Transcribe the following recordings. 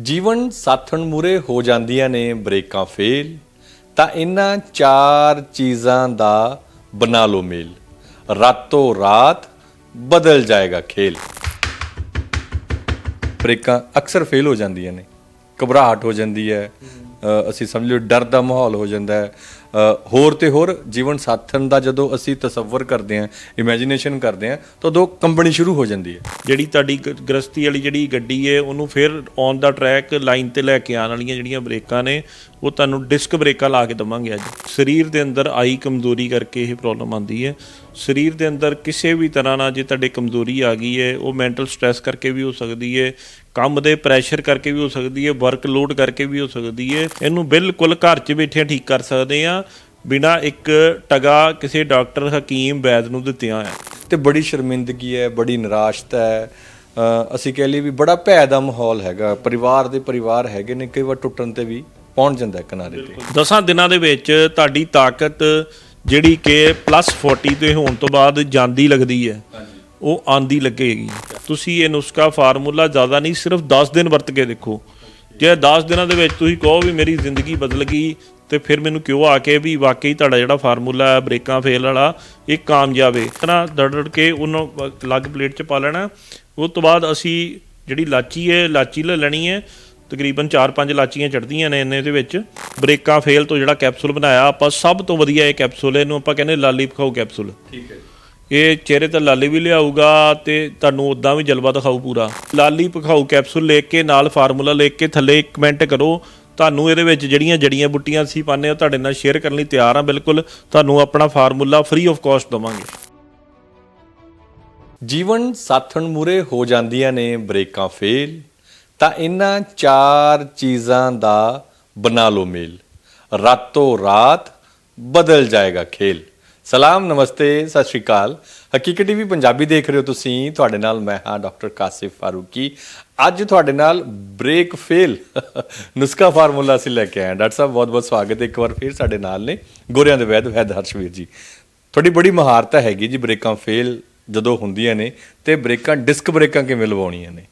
ਜੀਵਨ ਸਾਥਣ ਮੂਰੇ ਹੋ ਜਾਂਦੀਆਂ ਨੇ ਬ੍ਰੇਕਾਂ ਫੇਲ ਤਾਂ ਇਹਨਾਂ ਚਾਰ ਚੀਜ਼ਾਂ ਦਾ ਬਣਾ ਲਓ ਮੇਲ। ਰਾਤੋਂ ਰਾਤ ਬਦਲ ਜਾਏਗਾ ਖੇਲ। ਬ੍ਰੇਕਾਂ ਅਕਸਰ ਫੇਲ ਹੋ ਜਾਂਦੀਆਂ ਨੇ। ਘਬਰਾਹਟ ਹੋ ਜਾਂਦੀ ਹੈ। ਅ, ਅਸੀਂ ਸਮਝ ਲਓ ਡਰ ਦਾ ਮਾਹੌਲ ਹੋ ਜਾਂਦਾ ਹੈ। ਹੋਰ ਤੇ ਹੋਰ ਜੀਵਨ ਸਾਥਣ ਦਾ ਜਦੋਂ ਅਸੀਂ ਤਸੱਵਰ ਕਰਦੇ ਹਾਂ ਇਮੇਜਿਨੇਸ਼ਨ ਕਰਦੇ ਹਾਂ ਤਾਂ ਉਦੋਂ ਕੰਬਣੀ ਸ਼ੁਰੂ ਹੋ ਜਾਂਦੀ ਹੈ। ਜਿਹੜੀ ਤੁਹਾਡੀ ਗ- ਗ੍ਰਸਤੀ ਵਾਲੀ ਜਿਹੜੀ ਗੱਡੀ ਹੈ, ਉਹਨੂੰ ਫਿਰ ਔਨ ਦਾ ਟਰੈਕ ਲਾਈਨ ਤੇ ਲੈ ਕੇ ਆਉਣ ਵਾਲੀਆਂ ਜਿਹੜੀਆਂ ਬ੍ਰੇਕਾਂ ਨੇ, ਉਹ ਤੁਹਾਨੂੰ ਡਿਸਕ ਬ੍ਰੇਕਾਂ ਲਾ ਕੇ ਦਵਾਂਗੇ ਅੱਜ। ਸਰੀਰ ਦੇ ਅੰਦਰ ਆਈ ਕਮਜ਼ੋਰੀ ਕਰਕੇ ਇਹ ਪ੍ਰੋਬਲਮ ਆਉਂਦੀ ਹੈ। ਸਰੀਰ ਦੇ ਅੰਦਰ ਕਿਸੇ ਵੀ ਤਰ੍ਹਾਂ ਨਾਲ ਜੇ ਤੁਹਾਡੇ ਕਮਜ਼ੋਰੀ ਆ ਗਈ ਹੈ, ਉਹ ਮੈਂਟਲ ਸਟ੍ਰੈਸ ਕਰਕੇ ਵੀ ਹੋ ਸਕਦੀ ਹੈ ਕੰਮ ਦੇ ਪ੍ਰੈਸ਼ਰ ਕਰਕੇ ਵੀ ਹੋ ਸਕਦੀ ਹੈ ਵਰਕ ਲੋਡ ਕਰਕੇ ਵੀ ਹੋ ਸਕਦੀ ਹੈ। ਇਹਨੂੰ ਬਿਲਕੁਲ ਘਰ 'ਚ ਬੈਠੇ ਠੀਕ ਕਰ ਸਕਦੇ ਆ ਬਿਨਾ ਇੱਕ ਟਗਾ ਕਿਸੇ ਡਾਕਟਰ ਹਕੀਮ ਵੈਦ ਨੂੰ ਦਿੱਤਿਆਂ ਹੈ ਤੇ ਬੜੀ ਸ਼ਰਮਿੰਦਗੀ ਹੈ ਬੜੀ ਨਿਰਾਸ਼ਤਾ ਹੈ। ਅਸੀਂ ਕਹਿ ਲਈਏ ਵੀ ਬੜਾ ਭੈ ਦਾ ਮਾਹੌਲ ਹੈਗਾ ਪਰਿਵਾਰ ਦੇ ਪਰਿਵਾਰ ਹੈਗੇ ਨੇ ਕਈ ਵਾਰ ਟੁੱਟਣ ਤੇ ਵੀ ਪਹੁੰਚ ਜਾਂਦਾ ਕਿਨਾਰੇ ਤੇ। ਦਸਾਂ ਦਿਨਾਂ ਦੇ ਵਿੱਚ ਤੁਹਾਡੀ ਤਾਕਤ ਜਿਹੜੀ ਕਿ ਪਲੱਸ 40 ਤੇ ਹੋਣ ਤੋਂ ਬਾਅਦ ਜਾਂਦੀ ਲੱਗਦੀ ਹੈ। ਉਹ ਆਂਦੀ ਲੱਗੇਗੀ। ਤੁਸੀਂ ਇਹ ਨੁਸਖਾ ਫਾਰਮੂਲਾ ਜ਼ਿਆਦਾ ਨਹੀਂ, ਸਿਰਫ 10 ਦਿਨ ਵਰਤ ਕੇ ਦੇਖੋ। ਜੇ 10 ਦਿਨਾਂ ਦੇ ਵਿੱਚ ਤੁਸੀਂ ਕਹੋ ਵੀ ਮੇਰੀ ਜ਼ਿੰਦਗੀ ਬਦਲ ਗਈ, ਤੇ ਫਿਰ ਮੈਨੂੰ ਕਿਉਂ ਆ ਕੇ ਵੀ ਵਾਕਈ ਤੁਹਾਡਾ ਜਿਹੜਾ ਫਾਰਮੂਲਾ ਹੈ, ਬ੍ਰੇਕਾਂ ਫੇਲ ਵਾਲਾ, ਇਹ ਕਾਮਯਾਬ ਹੈ। ਨਾ ਦੜੜ ਕੇ ਉਹਨੂੰ ਅਲੱਗ ਪਲੇਟ 'ਚ ਪਾ ਲੈਣਾ। ਉਸ ਤੋਂ ਬਾਅਦ ਅਸੀਂ ਜਿਹੜੀ ਲਾਚੀ ਹੈ, ਲਾਚੀ ਲੈ ਲੈਣੀ ਹੈ, ਤਕਰੀਬਨ 4-5 ਲਾਚੀਆਂ ਚੜਦੀਆਂ ਨੇ ਇੰਨੇ ਦੇ ਵਿੱਚ। ਬ੍ਰੇਕਾਂ ਫੇਲ ਤੋਂ ਜਿਹੜਾ ਕੈਪਸੂਲ ਬਣਾਇਆ, ਆਪਾਂ ਸਭ ਤੋਂ ਵਧੀਆ ਇਹ ਕੈਪਸੂਲ ਹੈ, ਇਹਨੂੰ ਆਪਾਂ ਕਹਿੰਦੇ ਲਾਲੀ ਪਖਾਓ ਕੈਪਸੂਲ। ਠੀਕ ਹੈ ਇਹ ਚਿਹਰੇ ਤੇ ਲਾਲੀ ਵੀ ਲਿਆਊਗਾ ਤੇ ਤੁਹਾਨੂੰ ਉਦਾਂ ਵੀ ਜਲਵਾ ਦਿਖਾਊ ਪੂਰਾ। ਲਾਲੀ ਪਖਾਊ ਕੈਪਸੂਲ ਲੈ ਕੇ ਨਾਲ ਫਾਰਮੂਲਾ ਲੈ ਕੇ ਥੱਲੇ ਕਮੈਂਟ ਕਰੋ। ਤੁਹਾਨੂੰ ਇਹਦੇ ਵਿੱਚ ਜਿਹੜੀਆਂ ਜੜੀਆਂ ਬੁੱਟੀਆਂ ਅਸੀਂ ਪਾਉਂਦੇ ਹਾਂ ਤੁਹਾਡੇ ਨਾਲ ਸ਼ੇਅਰ ਕਰਨ ਲਈ ਤਿਆਰ ਹਾਂ ਬਿਲਕੁਲ। ਤੁਹਾਨੂੰ ਆਪਣਾ ਫਾਰਮੂਲਾ ਫ੍ਰੀ ਆਫ ਕਾਸਟ ਦਵਾਂਗੇ। ਜੀਵਨ ਸਾਥਣ ਮੂਰੇ ਹੋ ਜਾਂਦੀਆਂ ਨੇ, ਬ੍ਰੇਕਾਂ ਫੇਲ, ਤਾਂ ਇਹਨਾਂ ਚਾਰ ਚੀਜ਼ਾਂ ਦਾ ਬਣਾ ਲਓ ਮੇਲ। ਰਾਤੋਂ ਰਾਤ ਬਦਲ ਜਾਏਗਾ ਖੇਲ। ਸਲਾਮ, ਨਮਸਤੇ, ਸਤਿ ਸ਼੍ਰੀ ਅਕਾਲ। ਹਕੀਕਤ ਟੀਵੀ ਪੰਜਾਬੀ ਦੇਖ ਰਹੇ ਹੋ ਤੁਸੀਂ। ਤੁਹਾਡੇ ਨਾਲ ਮੈਂ ਹਾਂ ਡਾਕਟਰ ਕਾਸਿਫ ਫਾਰੂਕੀ। ਅੱਜ ਤੁਹਾਡੇ ਨਾਲ ਬ੍ਰੇਕ ਫੇਲ ਨੁਸਖਾ ਫਾਰਮੂਲਾ ਅਸੀਂ ਲੈ ਕੇ ਆਏ ਹਾਂ। ਡਾਕਟਰ ਸਾਹਿਬ ਬਹੁਤ ਬਹੁਤ ਸਵਾਗਤ ਹੈ ਇੱਕ ਵਾਰ ਫਿਰ ਸਾਡੇ ਨਾਲ ਨੇ। ਗੋਰਿਆਂ ਦੇ ਵੈਦ ਵੈਦ ਹਰਸ਼ਵੀਰ ਜੀ। ਤੁਹਾਡੀ ਬੜੀ ਮਹਾਰਤ ਹੈਗੀ ਜੀ ਬ੍ਰੇਕਾਂ ਫੇਲ ਜਦੋਂ ਹੁੰਦੀਆਂ ਨੇ ਤੇ ਬ੍ਰੇਕਾਂ, ਡਿਸਕ ਬ੍ਰੇਕਾਂ ਕਿਵੇਂ ਲਵਾਉਣੀਆਂ ਨੇ?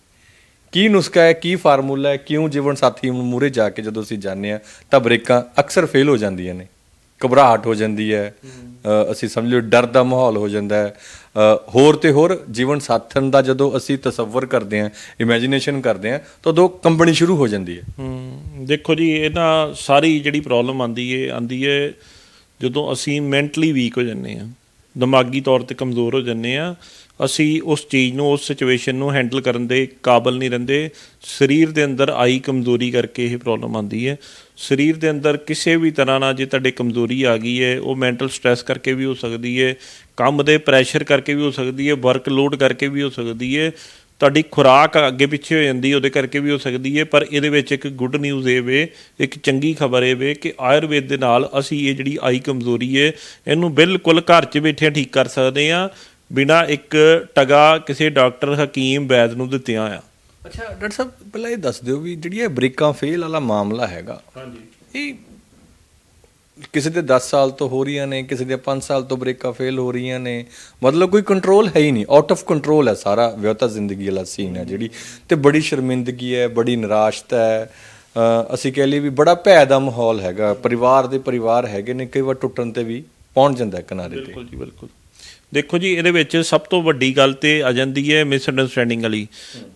ਕੀ ਨੁਸਖਾ ਹੈ, ਕੀ ਫਾਰਮੂਲਾ ਹੈ, ਕਿਉਂ ਜੀਵਨ ਸਾਥੀ ਨੂੰ ਮੂਰੇ ਜਾ ਕੇ ਜਦੋਂ ਅਸੀਂ ਜਾਂਦੇ ਆ ਤਾਂ ਬ੍ਰੇਕਾਂ ਅਕਸਰ ਫੇਲ ਹੋ ਜਾਂਦੀਆਂ ਨੇ? ਘਬਰਾਹਟ ਹੋ ਜਾਂਦੀ ਹੈ। ਅਸੀਂ ਸਮਝ ਲਓ, ਡਰ ਦਾ ਮਾਹੌਲ ਹੋ ਜਾਂਦਾ ਹੈ। ਹੋਰ ਤੇ ਹੋਰ ਜੀਵਨ ਸਾਥਣ ਦਾ ਜਦੋਂ ਅਸੀਂ ਤਸੱਵਰ ਕਰਦੇ ਹਾਂ ਇਮੇਜਿਨੇਸ਼ਨ ਕਰਦੇ ਹਾਂ, ਤਾਂ ਉਦੋਂ ਕੰਬਣੀ ਸ਼ੁਰੂ ਹੋ ਜਾਂਦੀ ਹੈ। ਦੇਖੋ ਜੀ, ਇਹ ਨਾ ਸਾਰੀ ਜਿਹੜੀ ਪ੍ਰੋਬਲਮ ਆਂਦੀ ਏ ਆਂਦੀ ਏ ਜਦੋਂ ਅਸੀਂ ਮੈਂਟਲੀ ਵੀਕ ਹੋ ਜੰਨੇ ਆ ਦਿਮਾਗੀ ਤੌਰ ਤੇ ਕਮਜ਼ੋਰ ਹੋ ਜੰਨੇ ਆ। ਅਸੀਂ ਉਸ ਚੀਜ਼ ਨੂੰ, ਉਸ ਸਿਚੁਏਸ਼ਨ ਨੂੰ ਹੈਂਡਲ ਕਰਨ ਦੇ ਕਾਬਲ ਨਹੀਂ ਰਹਿੰਦੇ। ਸਰੀਰ ਦੇ ਅੰਦਰ ਆਈ ਕਮਜ਼ੋਰੀ ਕਰਕੇ ਇਹ ਪ੍ਰੋਬਲਮ ਆਉਂਦੀ ਹੈ। ਸਰੀਰ ਦੇ ਅੰਦਰ ਕਿਸੇ ਵੀ ਤਰ੍ਹਾਂ ਨਾਲ ਜੇ ਤੁਹਾਡੇ ਕਮਜ਼ੋਰੀ ਆ ਗਈ ਹੈ, ਉਹ ਮੈਂਟਲ ਸਟ੍ਰੈਸ ਕਰਕੇ ਵੀ ਹੋ ਸਕਦੀ ਹੈ, ਕੰਮ ਦੇ ਪ੍ਰੈਸ਼ਰ ਕਰਕੇ ਵੀ ਹੋ ਸਕਦੀ ਹੈ ਵਰਕ ਲੋਡ ਕਰਕੇ ਵੀ ਹੋ ਸਕਦੀ ਹੈ। ਤੁਹਾਡੀ ਖੁਰਾਕ ਅੱਗੇ ਪਿੱਛੇ ਹੋ ਜਾਂਦੀ ਉਹਦੇ ਕਰਕੇ ਵੀ ਹੋ ਸਕਦੀ ਹੈ ਪਰ ਇਹਦੇ ਵਿੱਚ ਇੱਕ ਗੁੱਡ ਨਿਊਜ਼ ਇਹ ਵੇ ਇੱਕ ਚੰਗੀ ਖਬਰ ਇਹ ਵੇ ਕਿ ਆਯੁਰਵੇਦ ਦੇ ਨਾਲ ਅਸੀਂ ਇਹ ਜਿਹੜੀ ਆਈ ਕਮਜ਼ੋਰੀ ਹੈ ਇਹਨੂੰ ਬਿਲਕੁਲ ਘਰ 'ਚ ਬੈਠੇ ਠੀਕ ਕਰ ਸਕਦੇ ਆ ਬਿਨਾ ਇੱਕ ਟਗਾ ਕਿਸੇ ਡਾਕਟਰ ਹਕੀਮ ਵੈਦ ਨੂੰ ਦਿੱਤਿਆਂ ਆ। ਅੱਛਾ ਡਾਕਟਰ ਸਾਹਿਬ ਪਹਿਲਾਂ ਇਹ ਦੱਸ ਦਿਓ ਵੀ ਜਿਹੜੀ ਇਹ ਬ੍ਰੇਕਾਂ ਫੇਲ ਵਾਲਾ ਮਾਮਲਾ ਹੈਗਾ ਹਾਂਜੀ। ਇਹ ਕਿਸੇ ਦੇ 10 ਸਾਲ ਤੋਂ ਹੋ ਰਹੀਆਂ ਨੇ, ਕਿਸੇ ਦੇ 5 ਸਾਲ ਤੋਂ ਬ੍ਰੇਕਾਂ ਫੇਲ ਹੋ ਰਹੀਆਂ ਨੇ। ਮਤਲਬ ਕੋਈ ਕੰਟਰੋਲ ਹੈ ਹੀ ਨਹੀਂ। ਆਊਟ ਆਫ ਕੰਟਰੋਲ ਹੈ ਸਾਰਾ ਵਿਅਹਤਾ ਜ਼ਿੰਦਗੀ ਵਾਲਾ ਸੀਨ ਹੈ ਜਿਹੜੀ। ਤੇ ਬੜੀ ਸ਼ਰਮਿੰਦਗੀ ਹੈ, ਬੜੀ ਨਿਰਾਸ਼ਤਾ ਹੈ। ਅਸੀਂ ਕਹਿ ਲਈਏ ਵੀ ਬੜਾ ਭੈ ਦਾ ਮਾਹੌਲ ਹੈਗਾ। ਪਰਿਵਾਰ ਦੇ ਪਰਿਵਾਰ ਹੈਗੇ ਨੇ, ਕਈ ਵਾਰ ਟੁੱਟਣ ਤੇ ਵੀ ਪਹੁੰਚ ਜਾਂਦਾ ਕਿਨਾਰੇ ਤੇ। ਬਿਲਕੁਲ ਜੀ, ਬਿਲਕੁਲ। ਦੇਖੋ ਜੀ, ਇਹਦੇ ਵਿੱਚ ਸਭ ਤੋਂ ਵੱਡੀ ਗੱਲ ਤੇ ਆ ਜਾਂਦੀ ਹੈ ਮਿਸ ਅੰਡਰਸਟੈਂਡਿੰਗ ਵਾਲੀ।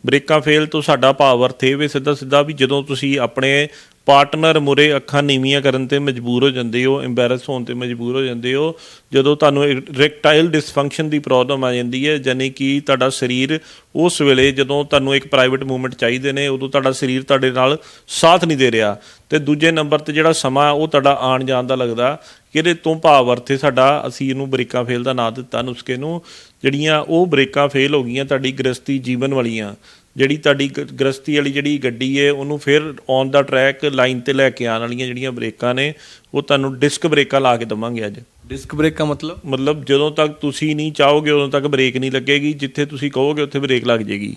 ਬ੍ਰੇਕਾਂ ਫੇਲ ਤੋਂ ਸਾਡਾ ਭਾਵ ਅਰਥ ਇਹ ਵੀ ਸਿੱਧਾ ਸਿੱਧਾ ਵੀ ਜਦੋਂ ਤੁਸੀਂ ਆਪਣੇ ਪਾਰਟਨਰ ਮੁਰੇ ਅੱਖਾਂ ਨੀਵੀਆਂ ਕਰਨ ਤੇ ਮਜਬੂਰ ਹੋ ਜਾਂਦੇ ਹੋ ਐਮਬੈਰਸ ਹੋਣ ਤੇ ਮਜਬੂਰ ਹੋ ਜਾਂਦੇ ਹੋ, ਜਦੋਂ ਤੁਹਾਨੂੰ ਰੈਕਟਾਈਲ ਡਿਸਫੰਕਸ਼ਨ ਦੀ ਪ੍ਰੋਬਲਮ ਆ ਜਾਂਦੀ ਹੈ ਯਾਨੀ ਕਿ ਤੁਹਾਡਾ ਸਰੀਰ ਉਸ ਵੇਲੇ ਜਦੋਂ ਤੁਹਾਨੂੰ ਇੱਕ ਪ੍ਰਾਈਵੇਟ ਮੂਵਮੈਂਟ ਚਾਹੀਦੇ ਨੇ, ਉਦੋਂ ਤੁਹਾਡਾ ਸਰੀਰ ਤੁਹਾਡੇ ਨਾਲ ਸਾਥ ਨਹੀਂ ਦੇ ਰਿਹਾ। ਤੇ ਦੂਜੇ ਨੰਬਰ ਤੇ ਜਿਹੜਾ ਸਮਾਂ ਉਹ ਤੁਹਾਡਾ ਆਣ ਜਾਣ ਦਾ ਲੱਗਦਾ ਕਿ ਇਹਦੇ ਤੋਂ ਭਾਵ ਅਰਥੇ ਸਾਡਾ ਅਸੀਂ ਇਹਨੂੰ ਬ੍ਰੇਕਾਂ ਫੇਲ ਦਾ ਨਾਂ ਦਿੱਤਾ ਨੁਸਖੇ ਨੂੰ। ਜਿਹੜੀਆਂ ਉਹ ਬ੍ਰੇਕਾਂ ਫੇਲ ਹੋ ਗਈਆਂ ਤੁਹਾਡੀ ਗ੍ਰਸਤੀ ਜੀਵਨ ਵਾਲੀਆਂ ਜਿਹੜੀ ਤੁਹਾਡੀ ਗ੍ਰਸਤੀ ਵਾਲੀ ਜਿਹੜੀ ਗੱਡੀ ਹੈ ਉਹਨੂੰ ਫਿਰ ਔਨ ਦਾ ਟਰੈਕ ਲਾਈਨ ਤੇ ਲੈ ਕੇ ਆਉਣ ਵਾਲੀਆਂ ਜਿਹੜੀਆਂ ਬ੍ਰੇਕਾਂ ਨੇ ਉਹ ਤੁਹਾਨੂੰ ਡਿਸਕ ਬ੍ਰੇਕਾਂ ਲਾ ਕੇ ਦਵਾਂਗੇ ਅੱਜ। ਡਿਸਕ ਬ੍ਰੇਕਾਂ ਮਤਲਬ? ਮਤਲਬ ਜਦੋਂ ਤੱਕ ਤੁਸੀਂ ਨਹੀਂ ਚਾਹੋਗੇ ਉਦੋਂ ਤੱਕ ਬ੍ਰੇਕ ਨਹੀਂ ਲੱਗੇਗੀ। ਜਿੱਥੇ ਤੁਸੀਂ ਕਹੋਗੇ ਉੱਥੇ ਬ੍ਰੇਕ ਲੱਗ ਜੇਗੀ।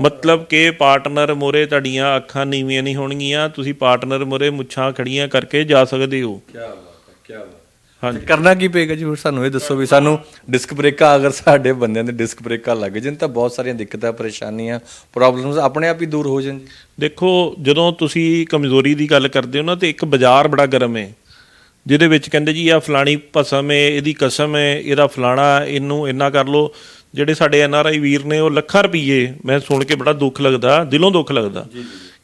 ਮਤਲਬ ਕਿ ਪਾਰਟਨਰ ਮੋਰੇ ਤੁਹਾਡੀਆਂ ਅੱਖਾਂ ਨੀਵੀਆਂ ਨਹੀਂ ਹੋਣਗੀਆਂ। ਤੁਸੀਂ ਪਾਰਟਨਰ ਮੋਰੇ ਮੁੱਛਾਂ ਖੜੀਆਂ ਕਰਕੇ ਜਾ ਸਕਦੇ ਹੈ। ਕੀ ਬਾਤ। ਹਾਂਜੀ। ਕਰਨਾ ਕੀ ਪਏਗਾ ਜੀ? ਫਿਰ ਸਾਨੂੰ ਇਹ ਦੱਸੋ ਵੀ ਸਾਨੂੰ ਡਿਸਕ ਬ੍ਰੇਕਾਂ ਅਗਰ ਸਾਡੇ ਬੰਦਿਆਂ ਦੇ ਡਿਸਕ ਬ੍ਰੇਕਾਂ ਲੱਗ ਜਾਣ ਤਾਂ ਬਹੁਤ ਸਾਰੀਆਂ ਦਿੱਕਤਾਂ ਪਰੇਸ਼ਾਨੀਆਂ ਪ੍ਰੋਬਲਮਸ ਆਪਣੇ ਆਪ ਹੀ ਦੂਰ ਹੋ ਜਾਣ। ਜੀ ਦੇਖੋ ਜਦੋਂ ਤੁਸੀਂ ਕਮਜ਼ੋਰੀ ਦੀ ਗੱਲ ਕਰਦੇ ਹੋ ਨਾ ਤੇ ਇੱਕ ਬਾਜ਼ਾਰ ਬੜਾ ਗਰਮ ਹੈ ਜਿਹਦੇ ਵਿੱਚ ਕਹਿੰਦੇ ਜੀ ਆ ਫਲਾਣੀ ਭਸਮ ਹੈ ਇਹਦੀ ਕਸਮ ਹੈ ਇਹਦਾ ਫਲਾਣਾ ਇਹਨੂੰ ਇੰਨਾ ਕਰ ਲੋ ਜਿਹੜੇ ਸਾਡੇ ਐਨ ਆਰ ਆਈ ਵੀਰ ਨੇ ਉਹ ਲੱਖਾਂ ਰੁਪਏ ਮੈਂ ਸੁਣ ਕੇ ਬੜਾ ਦੁੱਖ ਲੱਗਦਾ ਦਿਲੋਂ ਦੁੱਖ ਲੱਗਦਾ।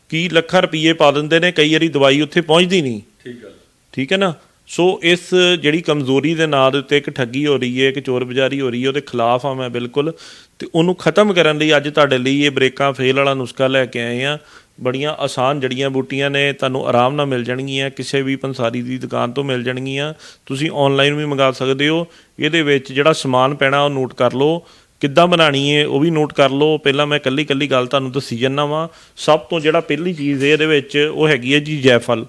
ਕੀ ਲੱਖਾਂ ਰੁਪਏ ਪਾ ਦਿੰਦੇ ਨੇ ਕਈ ਵਾਰੀ ਦਵਾਈ ਉੱਥੇ ਪਹੁੰਚਦੀ ਨਹੀਂ। ਠੀਕ ਹੈ ਠੀਕ ਹੈ ਨਾ? ਸੋ ਇਸ ਜਿਹੜੀ ਕਮਜ਼ੋਰੀ ਦੇ ਨਾਂ ਦੇ ਉੱਤੇ ਇੱਕ ਠੱਗੀ ਹੋ ਰਹੀ ਹੈ, ਇੱਕ ਚੋਰ ਬਜ਼ਾਰੀ ਹੋ ਰਹੀ ਹੈ, ਉਹਦੇ ਖਿਲਾਫ ਆ ਮੈਂ ਬਿਲਕੁਲ। ਤੇ ਉਹਨੂੰ ਖਤਮ ਕਰਨ ਲਈ ਅੱਜ ਤੁਹਾਡੇ ਲਈ ਇਹ ਬ੍ਰੇਕਾਂ ਫੇਲ ਵਾਲਾ ਨੁਸਖਾ ਲੈ ਕੇ ਆਏ ਆ ਬੜੀਆਂ ਆਸਾਨ ਜੜੀਆਂ ਬੂਟੀਆਂ ਨੇ, ਤੁਹਾਨੂੰ ਆਰਾਮ ਨਾਲ ਮਿਲ ਜਾਣਗੀਆਂ, ਕਿਸੇ ਵੀ ਪੰਸਾਰੀ ਦੀ ਦੁਕਾਨ ਤੋਂ ਮਿਲ ਜਾਣਗੀਆਂ। ਤੁਸੀਂ ਆਨਲਾਈਨ ਵੀ ਮੰਗਾ ਸਕਦੇ ਹੋ। ਇਹਦੇ ਵਿੱਚ ਜਿਹੜਾ ਸਮਾਨ ਪੈਣਾ, ਉਹ ਨੋਟ ਕਰ ਲਓ। ਕਿੱਦਾਂ ਬਣਾਣੀ ਹੈ, ਉਹ ਵੀ ਨੋਟ ਕਰ ਲਓ। ਪਹਿਲਾਂ ਮੈਂ ਕੱਲੀ ਕੱਲੀ ਗੱਲ ਤੁਹਾਨੂੰ ਦੱਸੀ ਜੰਨਾ ਵਾਂ। ਸਭ ਤੋਂ ਜਿਹੜਾ ਪਹਿਲੀ ਚੀਜ਼ ਹੈ ਇਹਦੇ ਵਿੱਚ ਉਹ ਹੈਗੀ ਹੈ ਜੀ ਜੈਫਲ।